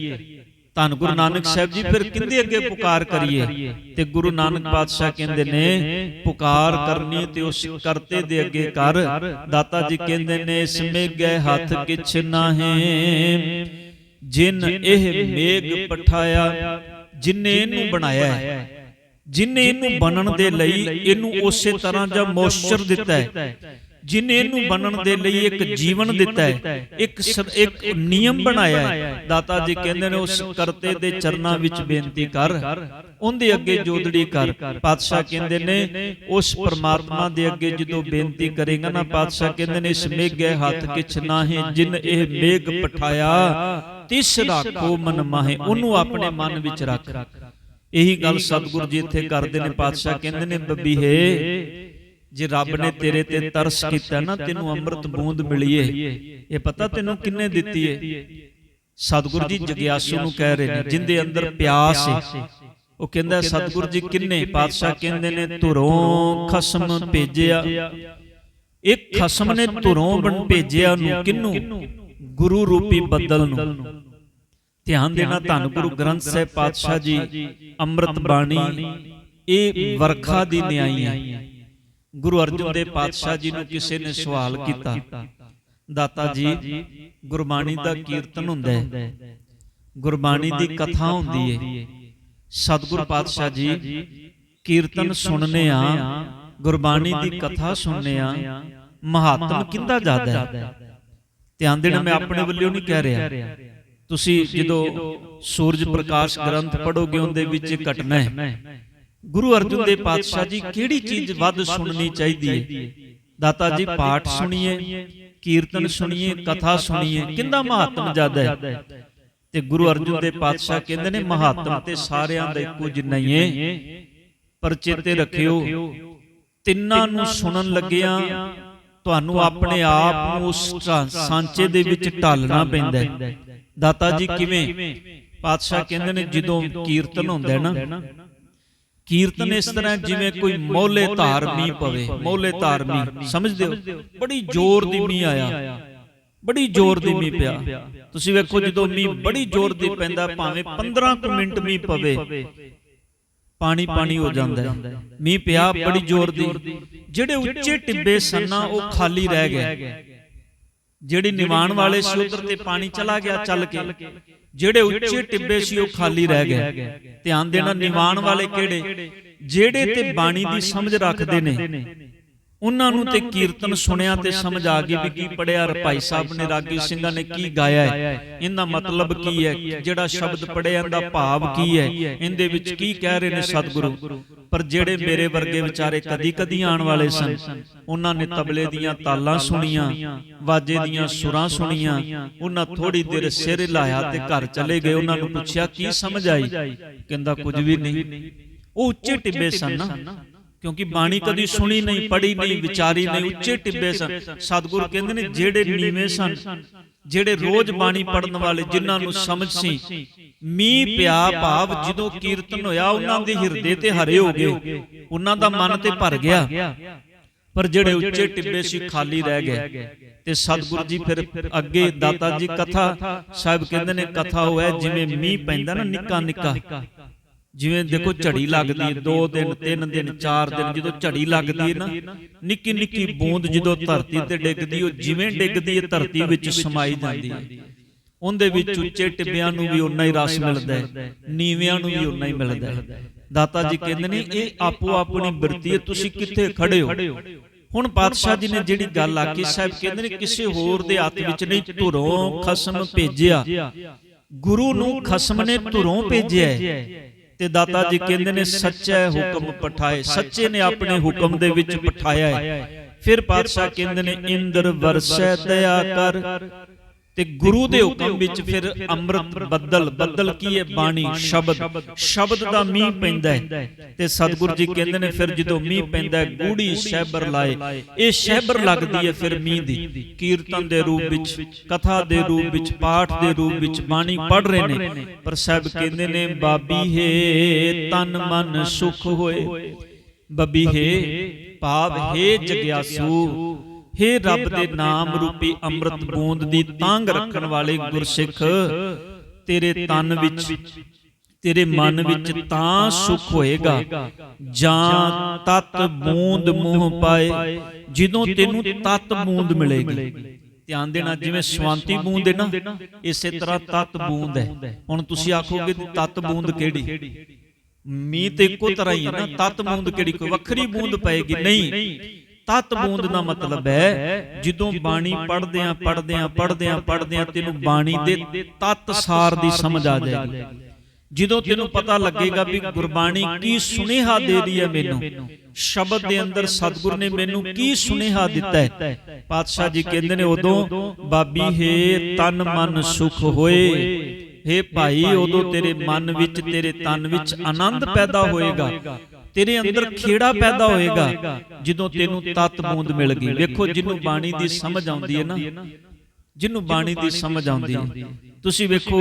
ਧੰਨ ਗੁਰੂ ਨਾਨਕ ਸਾਹਿਬ ਜੀ ਫਿਰ ਕਿੰਦੇ ਅੱਗੇ ਪੁਕਾਰ ਕਰੀਏ? ਤੇ ਗੁਰੂ ਨਾਨਕ ਪਾਤਸ਼ਾਹ ਕਹਿੰਦੇ ਨੇ ਪੁਕਾਰ ਕਰਨੀ ਤੇ ਉਸ ਕਰਤੇ ਦੇ ਅੱਗੇ ਕਰ। ਦਾਤਾ ਜੀ ਕਹਿੰਦੇ ਨੇ ਇਸ ਮੇਗੇ ਹੱਥ ਕਿਛ ਨਾਹੇ। ਜਿਨ ਇਹ ਮੇਗ ਪਠਾਇਆ ਜਿਨੇ ਇਹਨੂੰ ਬਣਾਇਆ ਹੈ। ਜਿਨੇ ਇਹਨੂੰ ਬਣਨ ਦੇ ਲਈ ਇਹਨੂੰ ਉਸੇ ਤਰ੍ਹਾਂ ਦਾ ਮੋਇਸਚਰ ਦਿੱਤਾ ਹੈ। ਜਿਨੇ ਇਹਨੂੰ ਬਣਨ ਦੇ ਲਈ ਇੱਕ ਜੀਵਨ ਦਿੱਤਾ ਹੈ। ਇੱਕ ਇੱਕ ਨਿਯਮ ਬਣਾਇਆ ਹੈ। ਦਾਤਾ ਜੀ ਕਹਿੰਦੇ ਨੇ ਉਸ ਕਰਤੇ ਦੇ ਚਰਨਾਂ ਵਿੱਚ ਬੇਨਤੀ ਕਰ। ਉਹਦੇ ਅੱਗੇ ਜੋਦੜੀ ਕਰ। ਪਾਤਸ਼ਾਹ ਕਹਿੰਦੇ ਨੇ ਉਸ ਪਰਮਾਤਮਾ ਦੇ ਅੱਗੇ ਜਦੋਂ ਬੇਨਤੀ ਕਰੇਗਾ ਨਾ ਪਾਤਸ਼ਾਹ ਕਹਿੰਦੇ ਨੇ ਇਸ ਮੇਘੇ ਹੱਥ ਕਿਛ ਨਾਹੇ ਜਿਨ ਇਹ ਮੇਘ ਪਠਾਇਆ। ਤਿਸ ਰੱਖੋ ਮਨ ਮਾਹੇ ਉਹਨੂੰ ਆਪਣੇ ਮਨ ਵਿੱਚ ਰੱਖ। ਇਹੀ ਗੱਲ ਸਤਿਗੁਰੂ ਜੀ ਇੱਥੇ ਕਰਦੇ ਨੇ ਪਾਤਸ਼ਾਹ ਕਹਿੰਦੇ ਨੇ ਬੱਬੀ ਹੈ ਜੇ ਰੱਬ ਨੇ ਤੇਰੇ ਤੇ ਤਰਸ ਕੀਤਾ ਨਾ ਤੈਨੂੰ ਅੰਮ੍ਰਿਤ ਬੂੰਦ ਮਿਲੀਏ। ਇਹ ਪਤਾ ਤੈਨੂੰ ਕਿੰਨੇ ਦਿੱਤੀ ਏ ਸਤਿਗੁਰੂ ਜੀ ਜਗਿਆਸੂ ਨੂੰ ਕਹਿ ਰਹੇ ਨੇ ਜਿੰਦੇ ਅੰਦਰ ਪਿਆਸ ਹੈ ਉਹ ਕਹਿੰਦਾ ਸਤਿਗੁਰੂ ਜੀ ਕਿੰਨੇ? ਪਾਤਸ਼ਾਹ ਕਹਿੰਦੇ ਨੇ ਧੁਰੋਂ ਖਸਮ ਭੇਜਿਆ। ਇੱਕ ਖਸਮ ਨੇ ਧੁਰੋਂ ਬਣ ਭੇਜਿਆ ਨੂੰ ਕਿੰਨੂੰ ਗੁਰੂ ਰੂਪੀ ਬੱਦਲ ਨੂੰ ਧਿਆਨ ਦੇਣਾ ਧੰਨ ਗੁਰੂ ਗ੍ਰੰਥ ਸਾਹਿਬ ਪਾਤਸ਼ਾਹ ਜੀ ਅੰਮ੍ਰਿਤ ਬਾਣੀ ਇਹ ਵਰਖਾ ਦੀ ਨਿਆਈ ਹੈ। ਗੁਰੂ ਅਰਜਨ ਦੇਵ ਪਾਤਸ਼ਾਹ ਜੀ ਨੂੰ ਕਿਸੇ ਨੇ ਸਵਾਲ ਕੀਤਾ। ਦਾਤਾ ਜੀ ਗੁਰਬਾਣੀ ਦਾ ਕੀਰਤਨ ਹੁੰਦਾ। ਹੈ ਗੁਰਬਾਣੀ ਦੀ ਕਥਾ ਹੁੰਦੀ ਹੈ ਸਤਿਗੁਰ ਪਾਤਸ਼ਾਹ ਜੀ ਕੀਰਤਨ ਸੁਣਨੇ ਆ। ਗੁਰਬਾਣੀ ਦੀ ਕਥਾ ਸੁਣਨੇ ਆ। ਮਹਾਤਮ ਕਿੰਦਾ ਜ਼ਿਆਦਾ ਹੈ ਧਿਆਨ ਦੇਣਾ ਮੈਂ ਆਪਣੇ ਵੱਲੋਂ ਨਹੀਂ ਕਹਿ ਰਿਹਾ। ਤੁਸੀਂ ਜਦੋਂ ਸੂਰਜ ਪ੍ਰਕਾਸ਼ ਗ੍ਰੰਥ ਪੜੋਗੇ ਉਹਦੇ ਵਿੱਚ ਇਹ ਘਟਨਾ ਹੈ। ਗੁਰੂ ਅਰਜਨ ਦੇਵ ਪਾਤਸ਼ਾਹ ਜੀ ਕਿਹੜੀ ਚੀਜ਼ ਵੱਧ ਸੁਣਨੀ ਚਾਹੀਦੀ ਹੈ? ਦਾਤਾ ਜੀ ਪਾਠ ਸੁਣੀਏ ਕੀਰਤਨ ਸੁਣੀਏ ਕਥਾ ਸੁਣੀਏ ਕਿੰਦਾ ਮਹਾਤਮ ਜ਼ਿਆਦਾ ਹੈ? ਤੇ ਗੁਰੂ ਅਰਜਨ ਦੇਵ ਪਾਤਸ਼ਾਹ ਕਹਿੰਦੇ ਨੇ ਮਹਾਤਮ ਤੇ ਸਾਰਿਆਂ ਦਾ ਇੱਕੋ ਜਿੰਨਾ ਹੀ ਹੈ ਪਰ ਚੇਤੇ ਰੱਖਿਓ। ਤਿੰਨਾਂ ਨੂੰ ਸੁਣਨ ਲੱਗਿਆਂ ਤੁਹਾਨੂੰ ਆਪਣੇ ਆਪ ਨੂੰ ਉਸ ਸਾਂਚੇ ਦੇ ਵਿੱਚ ਢਾਲਣਾ ਪੈਂਦਾ ਹੈ। ਦਾਤਾ ਜੀ ਕਿਵੇਂ? ਪਾਤਸ਼ਾਹ ਕਹਿੰਦੇ ਨੇ ਜਦੋਂ ਕੀਰਤਨ ਹੁੰਦਾ ਨਾ। ਕੀਰਤਨ ਇਸ ਤਰ੍ਹਾਂ ਜਿਵੇਂ ਕੋਈ ਮੌਲੇ ਧਾਰ ਮੀਂਹ ਪਵੇ ਮੌਲੇ ਧਾਰ ਮੀਂਹ। ਸਮਝਦੇ ਹੋ? ਬੜੀ ਜ਼ੋਰ ਦੀ ਮੀਂਹ ਆਇਆ। ਬੜੀ ਜ਼ੋਰ ਦੀ ਮੀਂਹ ਪਿਆ। ਤੁਸੀਂ ਵੇਖੋ ਜਦੋਂ ਮੀਂਹ ਬੜੀ ਜ਼ੋਰ ਦੀ ਪੈਂਦਾ ਭਾਵੇਂ 15 ਕੁ ਮਿੰਟ ਮੀਂਹ ਪਵੇ। ਪਾਣੀ ਪਾਣੀ ਹੋ ਜਾਂਦਾ ਹੈ। ਮੀਂਹ ਪਿਆ ਬੜੀ ਜ਼ੋਰ ਦੀ। ਜਿਹੜੇ ਉੱਚੇ ਟਿੱਬੇ ਸਨ ਉਹ ਖਾਲੀ ਰਹਿ ਗਏ। ਜਿਹੜੇ ਨਿਵਾਣ ਵਾਲੇ ਸੀ ਉਧਰ ਤੇ ਪਾਣੀ ਚਲਾ ਗਿਆ ਚੱਲ ਕੇ ਜਿਹੜੇ ਉੱਚੇ ਟਿੱਬੇ ਸੀ ਉਹ ਖਾਲੀ ਰਹਿ ਗਏ। ਧਿਆਨ ਦੇਣਾ ਨਿਵਾਣ ਵਾਲੇ ਕਿਹੜੇ? ਜਿਹੜੇ ਤੇ ਬਾਣੀ ਦੀ ਸਮਝ ਰੱਖਦੇ ਨੇ। ਉਹਨਾਂ ਨੂੰ ਤੇ ਕੀਰਤਨ ਸੁਣਿਆ ਤੇ ਸਮਝ ਆ ਗਈ ਵੀ ਕੀ ਪੜਿਆ ਭਾਈ ਸਾਹਿਬ ਨੇ ਰਾਗੀ ਸਿੰਘਾਂ ਨੇ ਕੀ ਗਾਇਆ ਹੈ? ਇਹਦਾ ਮਤਲਬ ਕੀ ਹੈ? ਜਿਹੜਾ ਸ਼ਬਦ ਪੜਿਆ ਇਹਦਾ ਭਾਵ ਕੀ ਹੈ? ਇਹਦੇ ਵਿੱਚ ਕੀ ਕਹਿ ਰਹੇ ਨੇ ਸਤਿਗੁਰੂ? ਪਰ ਜਿਹੜੇ ਮੇਰੇ ਵਰਗੇ ਵਿਚਾਰੇ ਕਦੀ ਕਦੀ ਆਉਣ ਵਾਲੇ ਸਨ ਉਹਨਾਂ ਨੇ ਤਬਲੇ ਦੀਆਂ ਤਾਲਾਂ ਸੁਣੀਆਂ ਵਾਜੇ ਦੀਆਂ ਸੁਰਾਂ ਸੁਣੀਆਂ ਉਹਨਾਂ ਥੋੜੀ ਦੇਰ ਸਿਰ ਹਿਲਾਇਆ ਤੇ ਘਰ ਚਲੇ ਗਏ ਉਹਨਾਂ ਨੂੰ ਪੁੱਛਿਆ ਕੀ ਸਮਝ ਆਈ? ਕਹਿੰਦਾ ਕੁਝ ਵੀ ਨਹੀਂ ਉਹ ਉੱਚੇ ਟਿੱਬੇ ਸਨ ਨਾ ਕਿਉਂਕਿ ਬਾਣੀ ਕਦੀ ਸੁਣੀ ਨਹੀਂ ਪੜ੍ਹੀ ਨਹੀਂ ਵਿਚਾਰੀ ਨਹੀਂ ਉੱਚੇ ਟਿੱਬੇ ਸਨ। ਸਤਿਗੁਰੂ ਕਹਿੰਦੇ ਨੇ ਜਿਹੜੇ ਨੀਵੇਂ ਸਨ ਜਿਹੜੇ ਰੋਜ਼ ਬਾਣੀ ਪੜਨ ਵਾਲੇ ਜਿਨ੍ਹਾਂ ਨੂੰ ਸਮਝ ਸੀ। ਮੀਂਹ ਪਿਆ ਭਾਵ ਜਦੋਂ ਕੀਰਤਨ ਹੋਇਆ ਉਹਨਾਂ ਦੇ ਹਿਰਦੇ ਤੇ ਹਰੇ ਹੋ ਗਏ। ਉਹਨਾਂ ਦਾ ਮਨ ਤੇ ਭਰ ਗਿਆ। ਪਰ ਜਿਹੜੇ ਉੱਚੇ ਟਿੱਬੇ ਸੀ ਖਾਲੀ ਰਹਿ ਗਏ। ਤੇ ਸਤਿਗੁਰੂ ਜੀ ਫਿਰ ਅੱਗੇ ਦਾਤਾ ਜੀ ਕਥਾ ਸਾਹਿਬ ਕਹਿੰਦੇ ਨੇ ਕਥਾ ਹੋਇਆ ਜਿਵੇਂ ਮੀਂਹ ਪੈਂਦਾ ਨਾ ਨਿੱਕਾ। ਨਿੱਕਾ। ਜਿਵੇਂ ਦੇਖੋ ਝੜੀ ਲੱਗਦੀ ਹੈ 2 ਦਿਨ 3 ਦਿਨ 4 ਦਿਨ ਜਦੋਂ ਝੜੀ ਲੱਗਦੀ ਹੈ ਨਾ ਨਿੱਕੀ ਨਿੱਕੀ ਬੂੰਦ ਜਦੋਂ ਧਰਤੀ ਤੇ ਡਿੱਗਦੀ ਉਹ ਜਿਵੇਂ ਡਿੱਗਦੀ ਹੈ ਧਰਤੀ ਵਿੱਚ ਸਮਾਈ ਜਾਂਦੀ ਹੈ। ਉਹਦੇ ਵਿੱਚ ਉੱਚੇ ਟਿੱਬਿਆਂ ਨੂੰ ਵੀ ਉਨਾ ਹੀ ਰਸ ਮਿਲਦਾ ਹੈ ਨੀਵਿਆਂ ਨੂੰ ਵੀ ਉਨਾ ਹੀ ਮਿਲਦਾ ਹੈ ਦਾਤਾ ਜੀ ਕਹਿੰਦੇ ਨੇ ਇਹ ਆਪੋ ਆਪਣੀ ਬਿਰਤੀ ਹੈ ਤੁਸੀਂ ਕਿੱਥੇ ਖੜੇ ਹੋ? ਹੁਣ ਪਾਤਸ਼ਾਹ ਜੀ ਨੇ ਜਿਹੜੀ ਗੱਲ ਆਖੀ ਸਾਹਿਬ ਕਹਿੰਦੇ ਨੇ ਕਿਸੇ ਹੋਰ ਦੇ ਹੱਥ ਵਿੱਚ ਨਹੀਂ ਧੁਰੋਂ ਖਸਮ ਭੇਜਿਆ ਗੁਰੂ ਨੂੰ ਖਸਮ ਨੇ ਧੁਰੋਂ ਭੇਜਿਆ। ਤੇ ਦਾਤਾ ਜੀ ਕਹਿੰਦੇ ਨੇ, ਸੱਚਾ ਹੁਕਮ ਪਠਾਏ, ਸੱਚੇ ਨੇ ਆਪਣੇ ਹੁਕਮ ਦੇ ਵਿੱਚ ਪਠਾਇਆ ਹੈ। ਫਿਰ ਪਾਤਸ਼ਾਹ ਕਹਿੰਦੇ ਨੇ, ਇੰਦਰ ਵਰਸੈ ਦਇਆ ਕਰ। ਤੇ ਗੁਰੂ ਦੇ ਹੁਕਮ ਵਿੱਚ ਫਿਰ ਅੰਮ੍ਰਿਤ ਬੱਦਲ ਬੱਦਲ ਕੀ ਹੈ? ਬਾਣੀ ਸ਼ਬਦ। ਸ਼ਬਦ। ਦਾ ਮੀਂਹ ਪੈਂਦਾ ਹੈ। ਤੇ ਸਤਿਗੁਰੂ ਜੀ ਕਹਿੰਦੇ ਨੇ ਫਿਰ ਜਦੋਂ ਮੀਂਹ ਪੈਂਦਾ ਗੂੜੀ ਸ਼ਹਿਬਰ ਲਾਏ। ਇਹ ਸ਼ਹਿਬਰ ਲੱਗਦੀ ਹੈ ਫਿਰ ਮੀਂਹ ਦੀ। ਕੀਰਤਨ ਦੇ ਰੂਪ ਵਿੱਚ ਕਥਾ ਦੇ ਰੂਪ ਵਿੱਚ ਪਾਠ ਦੇ ਰੂਪ ਵਿੱਚ ਬਾਣੀ ਪੜ ਰਹੇ ਨੇ। ਪਰ ਸਾਹਿਬ ਕਹਿੰਦੇ ਨੇ ਬਾਬੀ ਹੈ ਤਨ ਮਨ ਸੁਖ ਹੋਏ। ਬੱਬੀ ਹੈ ਭਾਵ ਹੈ ਜਗਿਆਸੂ। ਹੇ ਰੱਬ ਦੇ ਨਾਮ ਰੂਪੀ ਅੰਮ੍ਰਿਤ ਬੂੰਦ ਦੀ ਤਾਂਗ ਰੱਖਣ ਵਾਲੇ ਗੁਰਸਿੱਖ, ਤੇਰੇ ਤਨ ਵਿੱਚ, ਤੇਰੇ ਮਨ ਵਿੱਚ ਤਾਂ ਸੁਖ ਹੋਏਗਾ। ਜਾਂ ਤਤ ਬੂੰਦ ਮੂੰਹ ਪਾਏ, ਜਦੋਂ ਤੈਨੂੰ ਤਤ ਬੂੰਦ ਮਿਲੇਗੀ। ਧਿਆਨ ਦੇਣਾ, ਜਿਵੇਂ ਸ਼ਵਾਂਤੀ ਬੂੰਦ ਹੈ ਨਾ, ਇਸੇ ਤਰ੍ਹਾਂ ਤਤ ਬੂੰਦ ਹੈ। ਹੁਣ ਤੁਸੀਂ ਆਖੋਗੇ ਤਤ ਬੂੰਦ ਕਿਹੜੀ? ਮੀਂਹ ਤੇ ਇੱਕੋ ਤਰ੍ਹਾਂ ਹੀ ਹੈ ਨਾ, ਤਤ ਬੂੰਦ ਕਿਹੜੀ? ਕੋਈ ਵੱਖਰੀ ਬੂੰਦ ਪਏਗੀ। ਨਹੀਂ ਤਤ ਬੂੰਦ ਦਾ ਮਤਲਬ ਹੈ ਜਦੋਂ ਬਾਣੀ ਪੜ੍ਹਦੇ ਆ ਪੜ੍ਹਦੇ ਆ ਪੜ੍ਹਦੇ ਆ ਪੜ੍ਹਦੇ ਆ ਤੈਨੂੰ ਬਾਣੀ ਦੇ ਤਤ ਸਾਰ ਦੀ ਸਮਝ ਆ ਜਾਏਗੀ। ਜਦੋਂ ਤੈਨੂੰ ਪਤਾ ਲੱਗੇਗਾ ਵੀ ਗੁਰਬਾਣੀ ਕੀ ਸੁਨੇਹਾ ਦੇ ਰਹੀ ਹੈ ਮੈਨੂੰ? ਸ਼ਬਦ ਦੇ ਅੰਦਰ ਸਤਿਗੁਰ ਨੇ ਮੈਨੂੰ ਕੀ ਸੁਨੇਹਾ ਦਿੱਤਾ ਹੈ? ਪਾਤਸ਼ਾਹ ਜੀ ਕਹਿੰਦੇ ਨੇ ਉਦੋਂ ਬਾਬੀ ਹੈ ਤਨ ਮਨ ਸੁਖ ਹੋਏ। ਹੇ ਭਾਈ ਉਦੋਂ ਤੇਰੇ ਮਨ ਵਿੱਚ ਤੇਰੇ ਤਨ ਵਿੱਚ ਆਨੰਦ ਪੈਦਾ ਹੋਏਗਾ। ਤੇਰੇ ਅੰਦਰ ਖੇੜਾ ਪੈਦਾ ਹੋਏਗਾ ਜਦੋਂ ਤੈਨੂੰ ਤਤ ਬੂੰਦ ਮਿਲ ਗਈ। ਵੇਖੋ ਜਿਹਨੂੰ ਬਾਣੀ ਦੀ ਸਮਝ ਆਉਂਦੀ ਹੈ ਨਾ ਜਿਹਨੂੰ ਬਾਣੀ ਦੀ ਸਮਝ ਆਉਂਦੀ ਹੈ। ਤੁਸੀਂ ਵੇਖੋ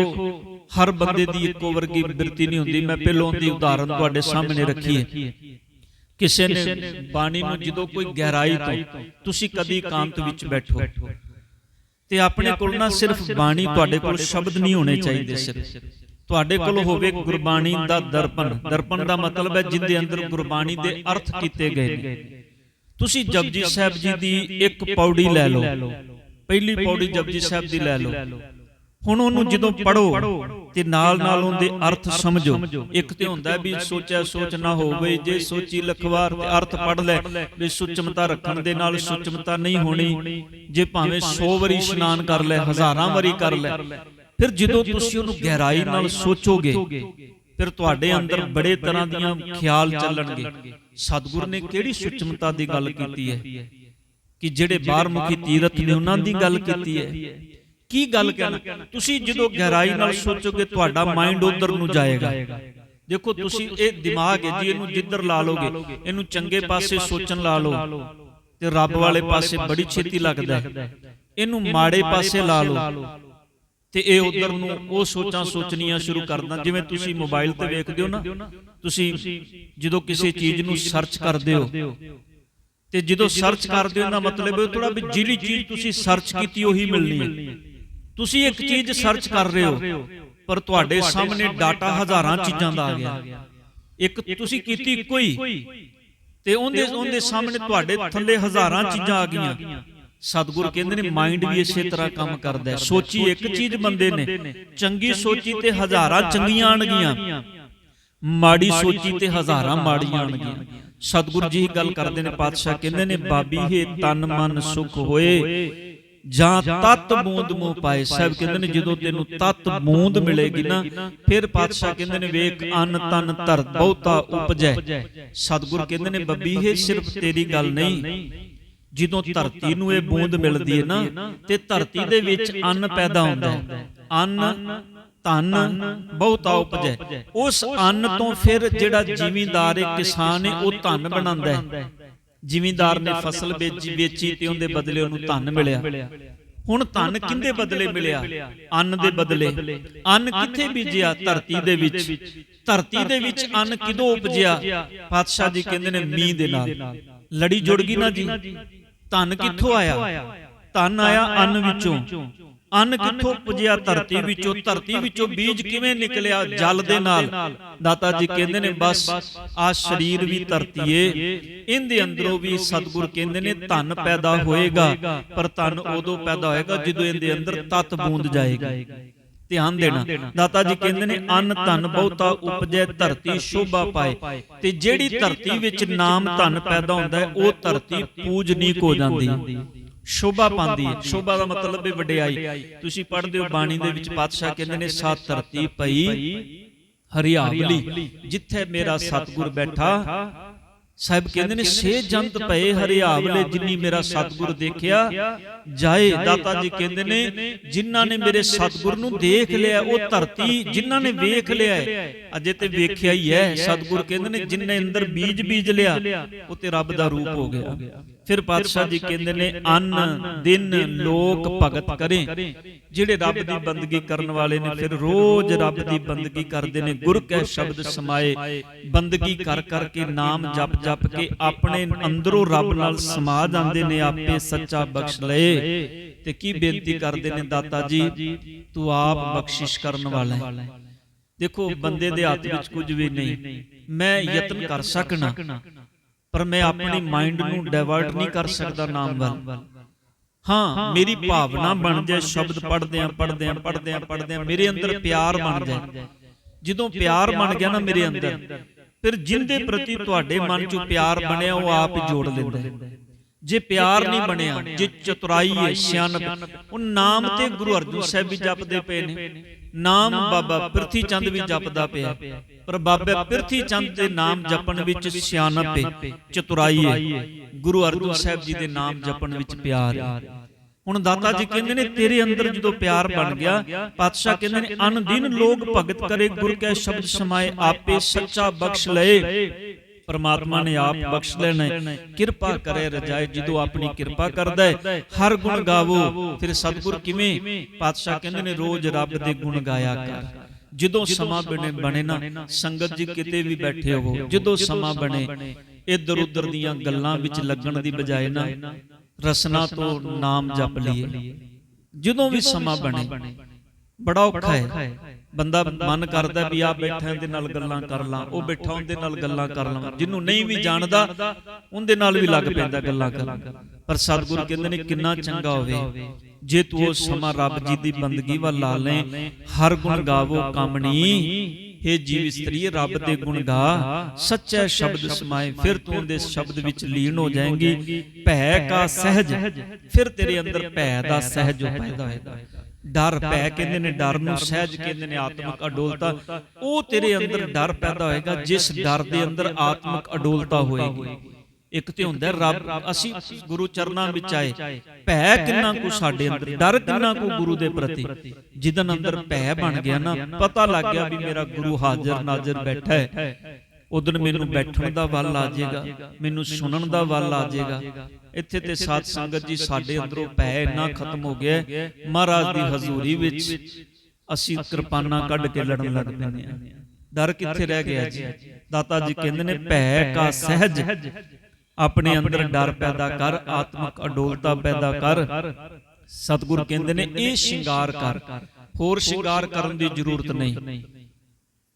ਹਰ ਬੰਦੇ ਦੀ ਇੱਕੋ ਵਰਗੀ ਬਿਰਤੀ ਨਹੀਂ ਹੁੰਦੀ। ਮੈਂ ਪਹਿਲੋਂ ਦੀ ਉਦਾਹਰਨ ਤੁਹਾਡੇ ਸਾਹਮਣੇ ਰੱਖੀ ਹੈ। ਕਿਸੇ ਨੇ ਬਾਣੀ ਨੂੰ ਜਦੋਂ ਕੋਈ ਗਹਿਰਾਈ ਤੋਂ ਤੁਸੀਂ ਕਦੀ ਇਕਾਂਤ ਵਿੱਚ ਬੈਠੋ। ਤੇ ਆਪਣੇ ਕੋਲ ਨਾ ਸਿਰਫ ਬਾਣੀ ਤੁਹਾਡੇ ਕੋਲ ਸ਼ਬਦ ਨਹੀਂ ਹੋਣੇ ਚਾਹੀਦੇ ਸਿਰਫ ਤੁਹਾਡੇ ਕੋਲ ਹੋਵੇ ਗੁਰਬਾਣੀ ਦਾ ਦਰਪਣ। ਦਰਪਣ। ਦਾ ਮਤਲਬ ਹੈ ਜਿੰਦੇ ਅੰਦਰ ਗੁਰਬਾਣੀ ਦੇ ਅਰਥ ਕੀਤੇ ਗਏ ਨੇ। ਤੁਸੀਂ ਜਪਜੀ ਸਾਹਿਬ ਜੀ ਦੀ ਇੱਕ ਪੌੜੀ ਲੈ ਲਓ। ਪਹਿਲੀ ਪੌੜੀ ਜਪਜੀ ਸਾਹਿਬ ਦੀ ਲੈ ਲਓ। ਹੁਣ ਉਹਨੂੰ ਜਦੋਂ ਪੜੋ ਤੇ ਨਾਲ ਨਾਲ ਉਹਦੇ ਅਰਥ ਸਮਝੋ। ਇੱਕ ਤੇ ਹੁੰਦਾ ਵੀ ਸੋਚਿਆ ਸੋਚ ਨਾ ਹੋਵੇ ਜੇ ਸੋਚੀ ਲਖਵਾਰ ਤੇ ਅਰਥ ਪੜ ਲੈ ਵੀ ਸੁਚਮਤਾ ਰੱਖਣ ਦੇ ਨਾਲ ਸੁਚਮਤਾ ਨਹੀਂ ਹੋਣੀ ਜੇ ਭਾਵੇਂ 100 ਵਾਰੀ ਇਸ਼ਨਾਨ ਕਰ ਲੈ ਹਜ਼ਾਰਾਂ ਵਾਰੀ ਕਰ ਲੈ। ਫਿਰ ਜਦੋਂ ਤੁਸੀਂ ਉਹਨੂੰ ਗਹਿਰਾਈ ਨਾਲ ਸੋਚੋਗੇ ਫਿਰ ਤੁਹਾਡੇ ਅੰਦਰ ਬੜੇ ਤਰ੍ਹਾਂ ਦੀਆਂ ਖਿਆਲ ਚੱਲਣਗੇ। ਸਤਿਗੁਰ ਨੇ ਕਿਹੜੀ ਸੁਚਮਤਾ ਦੀ ਗੱਲ ਕੀਤੀ ਹੈ ਕਿ ਜਿਹੜੇ ਬਾਹਰਮੁਖੀ ਤੀਰਥ ਨੇ ਉਹਨਾਂ ਦੀ ਗੱਲ ਕੀਤੀ ਹੈ? ਕੀ ਗੱਲ ਕਹਿਣਾ? ਤੁਸੀਂ ਜਦੋਂ ਗਹਿਰਾਈ ਨਾਲ ਸੋਚੋਗੇ ਤੁਹਾਡਾ ਮਾਈਂਡ ਉਧਰ ਨੂੰ ਜਾਏਗਾ। ਦੇਖੋ ਤੁਸੀਂ ਇਹ ਦਿਮਾਗ ਹੈ ਜੀ ਇਹਨੂੰ ਜਿੱਧਰ ਲਾ ਲੋਗੇ ਇਹਨੂੰ ਚੰਗੇ ਪਾਸੇ ਸੋਚਣ ਲਾ ਲਓ। ਤੇ ਰੱਬ ਵਾਲੇ ਪਾਸੇ ਬੜੀ ਛੇਤੀ ਲੱਗਦਾ ਹੈ। ਇਹਨੂੰ ਮਾੜੇ ਪਾਸੇ ਲਾ ਲਓ ਤੇ ਇਹ ਉਧਰ ਨੂੰ ਉਹ ਸੋਚਾਂ ਸੋਚਣੀਆਂ ਸ਼ੁਰੂ ਕਰਦਾ ਜਿਵੇਂ ਤੁਸੀਂ ਮੋਬਾਈਲ ਤੇ ਵੇਖਦੇ ਹੋ ਨਾ ਤੁਸੀਂ ਜਦੋਂ ਕਿਸੇ ਚੀਜ਼ ਨੂੰ ਸਰਚ ਕਰਦੇ ਹੋ ਤੇ ਜਦੋਂ ਸਰਚ ਕਰਦੇ ਹੋ ਇਹਦਾ ਮਤਲਬ ਇਹ ਥੋੜਾ ਵੀ ਜਿਹੜੀ ਚੀਜ਼ ਤੁਸੀਂ ਸਰਚ ਕੀਤੀ ਉਹੀ ਮਿਲਣੀ ਹੈ। ਤੁਸੀਂ ਇੱਕ ਚੀਜ਼ ਸਰਚ ਕਰ ਰਹੇ ਹੋ ਪਰ ਤੁਹਾਡੇ ਸਾਹਮਣੇ ਡਾਟਾ ਹਜ਼ਾਰਾਂ ਚੀਜ਼ਾਂ ਦਾ ਆ ਗਿਆ। ਇੱਕ ਤੁਸੀਂ ਕੀਤੀ ਹੀ ਤੇ ਉਹਦੇ ਉਹਦੇ ਸਾਹਮਣੇ ਤੁਹਾਡੇ ਥੱਲੇ ਹਜ਼ਾਰਾਂ ਚੀਜ਼ਾਂ ਆ ਗਈਆਂ। ਸਤਿਗੁਰ ਕਹਿੰਦੇ ਨੇ ਮਾਈਂਡ ਵੀ ਇਸੇ ਤਰ੍ਹਾਂ ਕੰਮ ਕਰਦਾ ਹੈ। ਸੋਚੀ ਇੱਕ ਚੀਜ਼ ਬੰਦੇ ਨੇ ਚੰਗੀ ਸੋਚੀ ਤੇ ਹਜ਼ਾਰਾਂ ਚੰਗੀਆਂ ਆਣਗੀਆਂ ਮਾੜੀ ਸੋਚੀ ਤੇ ਹਜ਼ਾਰਾਂ ਮਾੜੀਆਂ ਆਣਗੀਆਂ ਸਤਿਗੁਰ ਜੀ ਗੱਲ ਕਰਦੇ ਨੇ ਪਾਤਸ਼ਾਹ ਕਹਿੰਦੇ ਨੇ ਬਾਬੀ ਹੈ ਤਨ ਮਨ ਸੁਖ ਹੋਏ। ਜਾਂ ਤਤ ਬੂੰਦ ਮੂੰ ਪਾਏ। ਸਾਹਿਬ ਕਹਿੰਦੇ ਨੇ ਜਦੋਂ ਤੈਨੂੰ ਤਤ ਬੂੰਦ ਮਿਲੇਗੀ ਨਾ ਫਿਰ ਪਾਤਸ਼ਾਹ ਕਹਿੰਦੇ ਨੇ ਵੇਖ ਅੰਨ ਤਨ ਧਰ ਬਹੁਤਾ ਉਪਜੈ। ਸਤਿਗੁਰ ਕਹਿੰਦੇ ਨੇ ਬੱਬੀ ਹੈ ਸਿਰਫ ਤੇਰੀ ਗੱਲ ਨਹੀਂ ਜਦੋਂ ਧਰਤੀ ਨੂੰ ਇਹ ਬੂੰਦ ਮਿਲਦੀ ਹੈ ਨਾ ਤੇ ਧਰਤੀ ਦੇ ਵਿੱਚ ਅੰਨ ਪੈਦਾ ਹੁੰਦਾ ਹੈ। ਅੰਨ ਧਨ ਬਹੁਤਾ ਉਪਜੈ ਉਸ ਅੰਨ ਤੋਂ ਫਿਰ ਜਿਹੜਾ ਜ਼ਿਮੀਂਦਾਰ ਹੈ ਕਿਸਾਨ ਹੈ ਉਹ ਧਨ ਬਣਾਉਂਦਾ ਹੈ। ਜ਼ਿਮੀਂਦਾਰ ਨੇ ਫਸਲ ਵੇਚੀ ਵੇਚੀ ਤੇ ਉਹਦੇ ਬਦਲੇ ਉਹਨੂੰ ਧਨ ਮਿਲਿਆ। ਹੁਣ ਧਨ ਕਿੰਦੇ ਬਦਲੇ ਮਿਲਿਆ? ਅੰਨ ਦੇ ਬਦਲੇ। ਅੰਨ ਕਿੱਥੇ ਬੀਜਿਆ? ਧਰਤੀ ਦੇ ਵਿੱਚ। ਧਰਤੀ ਦੇ ਵਿੱਚ ਅੰਨ ਕਿਦੋਂ ਉਪਜਿਆ? ਪਾਤਸ਼ਾਹ ਜੀ ਕਹਿੰਦੇ ਨੇ ਮੀਂਹ ਦੇ ਨਾਲ। ਲੜੀ ਜੁੜ ਗਈ ਨਾ ਜੀ ਧਨ ਕਿੱਥੋਂ ਆਇਆ? ਧਨ ਆਇਆ ਅੰਨ ਵਿੱਚੋਂ। ਅੰਨ ਕਿੱਥੋਂ ਪੁਜਿਆ? ਧਰਤੀ ਵਿੱਚੋਂ ਧਰਤੀ ਵਿੱਚੋਂ ਬੀਜ ਕਿਵੇਂ ਨਿਕਲਿਆ? ਜਲ ਦੇ ਨਾਲ। ਦਾਤਾ ਜੀ ਕਹਿੰਦੇ ਨੇ ਬਸ ਆ ਸਰੀਰ ਵੀ ਧਰਤੀਏ ਇਹਦੇ ਅੰਦਰੋਂ ਵੀ ਸਤਿਗੁਰ ਕਹਿੰਦੇ ਨੇ ਧਨ ਪੈਦਾ ਹੋਏਗਾ ਪਰ ਧਨ ਉਦੋਂ ਪੈਦਾ ਹੋਏਗਾ ਜਦੋਂ ਇਹਦੇ ਅੰਦਰ ਤਤ ਬੂੰਦ ਜਾਏਗੀ। ਧਿਆਨ ਦੇਣਾ। ਦਾਤਾ ਜੀ ਕਹਿੰਦੇ ਨੇ ਅੰਨ ਧਨ ਬਹੁਤਾ ਉਪਜੈ ਧਰਤੀ ਸ਼ੋਭਾ ਪਾਏ। ਤੇ ਜਿਹੜੀ ਧਰਤੀ ਵਿੱਚ ਨਾਮ ਧਨ ਪੈਦਾ ਹੁੰਦਾ ਹੈ ਉਹ ਧਰਤੀ ਪੂਜਨੀਕ ਹੋ ਜਾਂਦੀ। ਹੈ ਸ਼ੋਭਾ ਪਾਉਂਦੀ ਹੈ। ਸ਼ੋਭਾ ਦਾ ਮਤਲਬ ਹੈ ਵਡਿਆਈ। ਤੁਸੀਂ ਪੜ੍ਹਦੇ ਹੋ ਬਾਣੀ ਦੇ ਵਿੱਚ ਪਾਤਸ਼ਾਹ ਕਹਿੰਦੇ ਨੇ ਸਤ ਧਰਤੀ ਪਈ ਹਰਿਆਵਲੀ। ਜਿੱਥੇ ਮੇਰਾ ਸਤਿਗੁਰ ਬੈਠਾ ਸਾਹਿਬ ਕਹਿੰਦੇ ਨੇ ਸੇ ਜੰਤ ਪਏ ਹਰਿਆਵਲੇ ਜਿੰਨੀ ਮੇਰਾ ਸਤਿਗੁਰ ਦੇਖਿਆ। ਜਾਏ ਦਾਤਾ ਜੀ ਕਹਿੰਦੇ ਨੇ ਜਿਨ੍ਹਾਂ ਨੇ ਮੇਰੇ ਸਤਿਗੁਰ ਨੂੰ ਦੇਖ ਲਿਆ ਉਹ ਧਰਤੀ ਜਿਨ੍ਹਾਂ ਨੇ ਵੇਖ ਲਿਆ ਅਜੇ ਤੇ ਵੇਖਿਆ ਹੀ ਹੈ ਸਤਿਗੁਰ ਕਹਿੰਦੇ ਨੇ ਜਿਨਨੇ ਅੰਦਰ ਬੀਜ ਬੀਜ ਲਿਆ ਉਹ ਤੇ ਰੱਬ ਦਾ ਰੂਪ ਹੋ ਗਿਆ। ਫਿਰ ਪਾਤਸ਼ਾਹ ਜੀ ਕਹਿੰਦੇ ਨੇ ਅੰਨ ਦਿਨ ਲੋਕ ਭਗਤ ਕਰੇ। ਜਿਹੜੇ ਰੱਬ ਦੀ ਬੰਦਗੀ ਕਰਨ ਵਾਲੇ ਨੇ ਫਿਰ ਰੋਜ਼ ਰੱਬ ਦੀ ਬੰਦਗੀ ਕਰਦੇ ਨੇ। ਗੁਰ ਕੈ ਸ਼ਬਦ ਸਮਾਏ। ਬੰਦਗੀ ਕਰ ਕਰਕੇ ਨਾਮ ਜਪ ਜਪ ਕੇ ਆਪਣੇ ਅੰਦਰੋਂ ਰੱਬ ਨਾਲ ਸਮਾ ਜਾਂਦੇ ਨੇ ਆਪੇ ਸੱਚਾ ਬਖਸ਼ ਲਏ। ਤੇ ਕੀ ਬੇਨਤੀ ਕਰਦੇ ਨੇ ਦਾਤਾ ਜੀ? ਤੂੰ ਆਪ ਬਖਸ਼ਿਸ਼ ਕਰਨ ਵਾਲਾ ਹੈ। ਦੇਖੋ ਬੰਦੇ ਦੇ ਹੱਥ ਵਿੱਚ ਕੁਝ ਵੀ ਨਹੀਂ। ਮੈਂ ਯਤਨ ਕਰ ਸਕਣਾ। ਪਰ ਮੈਂ ਆਪਣੀ ਮਾਈਂਡ ਨੂੰ ਡਾਇਵਰਟ ਨਹੀਂ ਕਰ ਸਕਦਾ ਨਾਮ ਵੱਲ। ਹਾਂ ਮੇਰੀ ਭਾਵਨਾ ਬਣ ਜਾਏ ਸ਼ਬਦ ਪੜ੍ਹਦੇ ਆ ਪੜ੍ਹਦੇ ਆ ਪੜ੍ਹਦੇ ਆ ਪੜ੍ਹਦੇ ਆ ਮੇਰੇ ਅੰਦਰ ਪਿਆਰ ਬਣ ਜਾਏ। ਜਦੋਂ ਪਿਆਰ ਬਣ ਗਿਆ ਨਾ ਮੇਰੇ ਅੰਦਰ ਫਿਰ ਜਿੰਦੇ ਪ੍ਰਤੀ ਤੁਹਾਡੇ ਮਨ 'ਚ ਪਿਆਰ ਬਣਿਆ ਉਹ ਆਪ ਜੋੜ ਲੈਂਦਾ ਜੇ ਪਿਆਰ ਨਹੀਂ ਬਣਿਆ ਜੇ ਚਤੁਰਾਈ ਹੈ ਸਿਆਣਪ ਉਹ ਨਾਮ ਤੇ ਗੁਰੂ ਅਰਜਨ ਸਾਹਿਬ ਵੀ ਜਪਦੇ ਪਏ ਨੇ। ਨਾਮ ਬਾਬਾ ਪ੍ਰਿਥੀ ਚੰਦ ਵੀ ਜਪਦਾ ਪਿਆ। ਪਰ ਬਾਬਾ ਪ੍ਰਿਥੀ ਚੰਦ ਦੇ ਨਾਮ ਜਪਣ ਵਿੱਚ ਸਿਆਣਪ ਹੈ ਚਤੁਰਾਈ ਹੈ ਗੁਰੂ ਅਰਜਨ ਸਾਹਿਬ ਜੀ ਦੇ ਨਾਮ ਜਪਣ ਵਿੱਚ ਪਿਆਰ ਹੈ ਹੁਣ ਦਾਤਾ ਜੀ ਕਹਿੰਦੇ ਨੇ ਤੇਰੇ ਅੰਦਰ ਜਦੋਂ ਪਿਆਰ ਬਣ ਗਿਆ ਪਾਤਸ਼ਾਹ ਕਹਿੰਦੇ ਨੇ ਅਨ ਦਿਨ ਲੋਕ ਭਗਤ ਕਰੇ ਗੁਰ ਕੈ ਸ਼ਬਦ ਸਮਾਏ ਆਪੇ ਸੱਚਾ ਬਖਸ਼ ਲਏ। ਪਰਮਾਤਮਾ ਨੇ ਆਪ ਬਖਸ਼ ਲੈਣਾ ਕਿਰਪਾ ਕਰੇ ਰਜਾਏ ਜਦੋਂ ਆਪਣੀ ਕਿਰਪਾ ਕਰਦਾ ਹੈ ਹਰ ਗੁਣ ਗਾਵੋ। ਫਿਰ ਸਤਿਗੁਰ ਕਿਵੇਂ? ਪਾਤਸ਼ਾਹ ਕਹਿੰਦੇ ਨੇ ਰੋਜ਼ ਰੱਬ ਦੇ ਗੁਣ ਗਾਇਆ ਕਰ। ਜਦੋਂ ਸਮਾਂ ਬਣੇ ਬਣੇ ਨਾ ਸੰਗਤ ਜੀ ਕਿਤੇ ਵੀ ਬੈਠੇ ਹੋ। ਜਦੋਂ ਸਮਾਂ ਬਣੇ ਇੱਧਰ ਉੱਧਰ ਦੀਆਂ ਗੱਲਾਂ ਵਿੱਚ ਲੱਗਣ ਦੀ ਬਜਾਏ ਨਾ ਰਸਨਾ ਤੋਂ ਨਾਮ ਜਪ ਲਈਏ। ਜਦੋਂ ਵੀ ਸਮਾਂ ਬਣੇ। ਬੜਾ ਔਖਾ ਹੈ। ਬੰਦਾ ਮਨ ਕਰਦਾ ਵੀ ਆ ਬੈਠਿਆਂ ਦੇ ਨਾਲ ਗੱਲਾਂ ਕਰ ਲਾਂ ਉਹ ਬੈਠਾ ਉਹਦੇ ਨਾਲ ਗੱਲਾਂ ਕਰ ਲਾਂ। ਜਿਹਨੂੰ ਨਹੀਂ ਵੀ ਜਾਣਦਾ ਉਹਦੇ ਨਾਲ ਵੀ ਲੱਗ ਪੈਂਦਾ ਗੱਲਾਂ ਕਰਨ। ਪਰ ਸਤਿਗੁਰੂ ਕਹਿੰਦੇ ਨੇ ਕਿੰਨਾ ਚੰਗਾ ਹੋਵੇ। ਜੇ ਤੂੰ ਉਹ ਸਮਾਂ ਰੱਬ ਜੀ ਦੀ ਬੰਦਗੀ ਵੱਲ ਲਾ ਲੈ ਹਰ ਗੁਣ ਗਾਵੋ ਕਾਮਣੀ ਹੇ ਜੀਵ ਇਸਤਰੀ ਰੱਬ ਦੇ ਗੁਣ ਗਾ। ਸੱਚਾ ਸ਼ਬਦ ਸਮਾਏ ਫਿਰ ਤੂੰ ਉਹਦੇ ਸ਼ਬਦ ਵਿੱਚ ਲੀਨ ਹੋ ਜਾਏਂਗੀ ਭੈ ਕਾ ਸਹਿਜ ਫਿਰ ਤੇਰੇ ਅੰਦਰ ਭੈ ਦਾ ਸਹਿਜ। ਪੈਦਾ ਹੋਏਗਾ ਡਰ ਭੈ ਕਹਿੰਦੇ ਨੇ ਡਰ ਨੂੰ ਸਹਿਜ ਕਹਿੰਦੇ ਨੇ ਆਤਮਿਕ ਅਡੋਲਤਾ। ਉਹ ਤੇਰੇ ਅੰਦਰ ਡਰ ਪੈਦਾ ਹੋਏਗਾ ਜਿਸ ਡਰ ਦੇ ਅੰਦਰ ਆਤਮਿਕ ਅਡੋਲਤਾ ਹੋਏਗੀ। ਇੱਕ ਤੇ ਹੁੰਦਾ ਰੱਬ ਅਸੀਂ ਗੁਰੂ ਚਰਨਾਂ ਵਿੱਚ ਆਏ। ਭੈ ਕਿੰਨਾ ਕੁ ਸਾਡੇ ਅੰਦਰ ਡਰ ਕਿੰਨਾ ਕੁ ਗੁਰੂ ਦੇ ਪ੍ਰਤੀ। ਜਿਦਨ ਅੰਦਰ ਭੈ ਬਣ ਗਿਆ ਨਾ ਪਤਾ ਲੱਗ ਗਿਆ ਵੀ ਮੇਰਾ ਗੁਰੂ ਹਾਜ਼ਰ ਨਾਜ਼ਰ ਬੈਠਾ ਹੈ। ਉਦੋਂ ਮੈਨੂੰ ਬੈਠਣ ਦਾ ਵੱਲ ਆ ਜਾਏਗਾ। ਮੈਨੂੰ ਸੁਣਨ ਦਾ ਵੱਲ ਆ ਜਾਏਗਾ। ਇੱਥੇ ਤੇ ਸਾਧ ਸੰਗਤ ਜੀ ਸਾਡੇ ਅੰਦਰੋਂ ਭੈ ਇੰਨਾ ਖਤਮ ਹੋ ਗਿਆ ਮਹਾਰਾਜ ਦੀ ਹਜ਼ੂਰੀ ਵਿੱਚ ਅਸੀਂ ਕਿਰਪਾਨਾਂ ਕੱਢ ਕੇ ਲੜਨ ਲੱਗ ਪੈਂਦੇ ਹਾਂ। ਡਰ ਕਿੱਥੇ ਰਹਿ ਗਿਆ ਜੀ? ਦਾਤਾ ਜੀ ਕਹਿੰਦੇ ਨੇ ਭੈ ਕਾ ਸਹਿਜ। ਆਪਣੇ ਅੰਦਰ ਡਰ ਪੈਦਾ ਕਰ ਆਤਮਿਕ ਅਡੋਲਤਾ ਪੈਦਾ ਕਰ। ਸਤਿਗੁਰ ਕਹਿੰਦੇ ਨੇ ਇਹ ਸ਼ਿੰਗਾਰ ਕਰ। ਹੋਰ ਸ਼ਿੰਗਾਰ ਕਰਨ ਦੀ ਜ਼ਰੂਰਤ ਨਹੀਂ।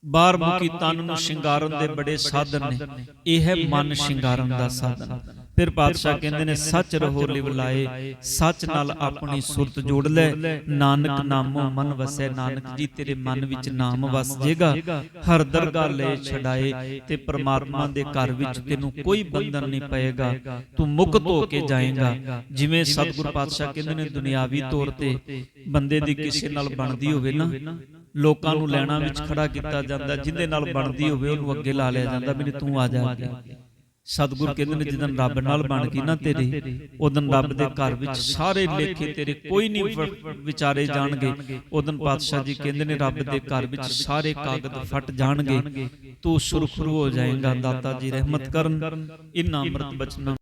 ਬਾਹਰ ਮੁਕੀ ਤਨ ਨੂੰ ਸ਼ਿੰਗਾਰਨ ਦੇ ਬੜੇ ਸਾਧਨ ਨੇ। ਇਹ ਹੈ ਮਨ ਸ਼ਿੰਗਾਰਨ ਦਾ ਸਾਧਨ। ਫਿਰ ਪਾਤਸ਼ਾਹ ਕਹਿੰਦੇ ਨੇ ਸੱਚ ਰਹੋ ਲਿਵ ਲਾਏ ਸੱਚ ਨਾਲ ਆਪਣੀ ਸੁਰਤ ਜੋੜ ਲੈ। ਨਾਨਕ ਨਾਮੋ ਮਨ ਵਸੈ ਨਾਨਕ ਜੀ ਤੇਰੇ ਮਨ ਵਿੱਚ ਨਾਮ ਵਸ ਜੇਗਾ ਹਰ ਦਰਗਾਹ ਲੈ ਛਡਾਏ ਤੇ ਪ੍ਰਮਾਤਮਾ ਦੇ ਘਰ ਵਿੱਚ ਤੈਨੂੰ ਕੋਈ ਬੰਧਨ ਨਹੀਂ ਪਏਗਾ। ਤੂੰ ਮੁਕਤ ਹੋ ਕੇ ਜਾਏਗਾ। ਜਿਵੇਂ ਸਤਿਗੁਰ ਪਾਤਸ਼ਾਹ ਕਹਿੰਦੇ ਨੇ ਦੁਨਿਆਵੀ ਤੌਰ ਤੇ ਬੰਦੇ ਦੀ ਕਿਸੇ ਨਾਲ ਬਣਦੀ ਹੋਵੇ ਨਾ। ਲੋਕਾਂ ਨੂੰ ਲੈਣਾ ਵਿੱਚ ਖੜਾ ਕੀਤਾ ਜਾਂਦਾ ਜਿਹਦੇ ਨਾਲ ਬਣਦੀ ਹੋਵੇ ਉਹਨੂੰ ਅੱਗੇ ਲਾ ਲਿਆ ਜਾਂਦਾ ਵੀ ਤੂੰ ਆ ਜਾ ਅੱਗੇ ਸਤਿਗੁਰ ਕਹਿੰਦੇ ਨੇ ਜਦੋਂ ਰੱਬ ਨਾਲ ਬਣ ਗਈ ਨਾ ਤੇਰੀ ਉਦੋਂ ਰੱਬ ਦੇ ਘਰ ਵਿੱਚ ਸਾਰੇ ਲੇਖੇ ਤੇਰੇ ਕੋਈ ਨਹੀਂ ਵਿਚਾਰੇ ਜਾਣਗੇ। ਉਦੋਂ ਪਾਤਸ਼ਾਹ ਜੀ ਕਹਿੰਦੇ ਨੇ, ਰੱਬ ਦੇ ਘਰ ਵਿੱਚ ਸਾਰੇ ਕਾਗਜ਼ ਫਟ ਜਾਣਗੇ। ਤੂੰ ਸੁਰਖਰੂ ਹੋ ਜਾਏਗਾ, ਦਾਤਾ ਜੀ ਰਹਿਮਤ ਕਰਨ। ਇਨਾਂ ਅੰਮ੍ਰਿਤ ਬਚਨਾਂ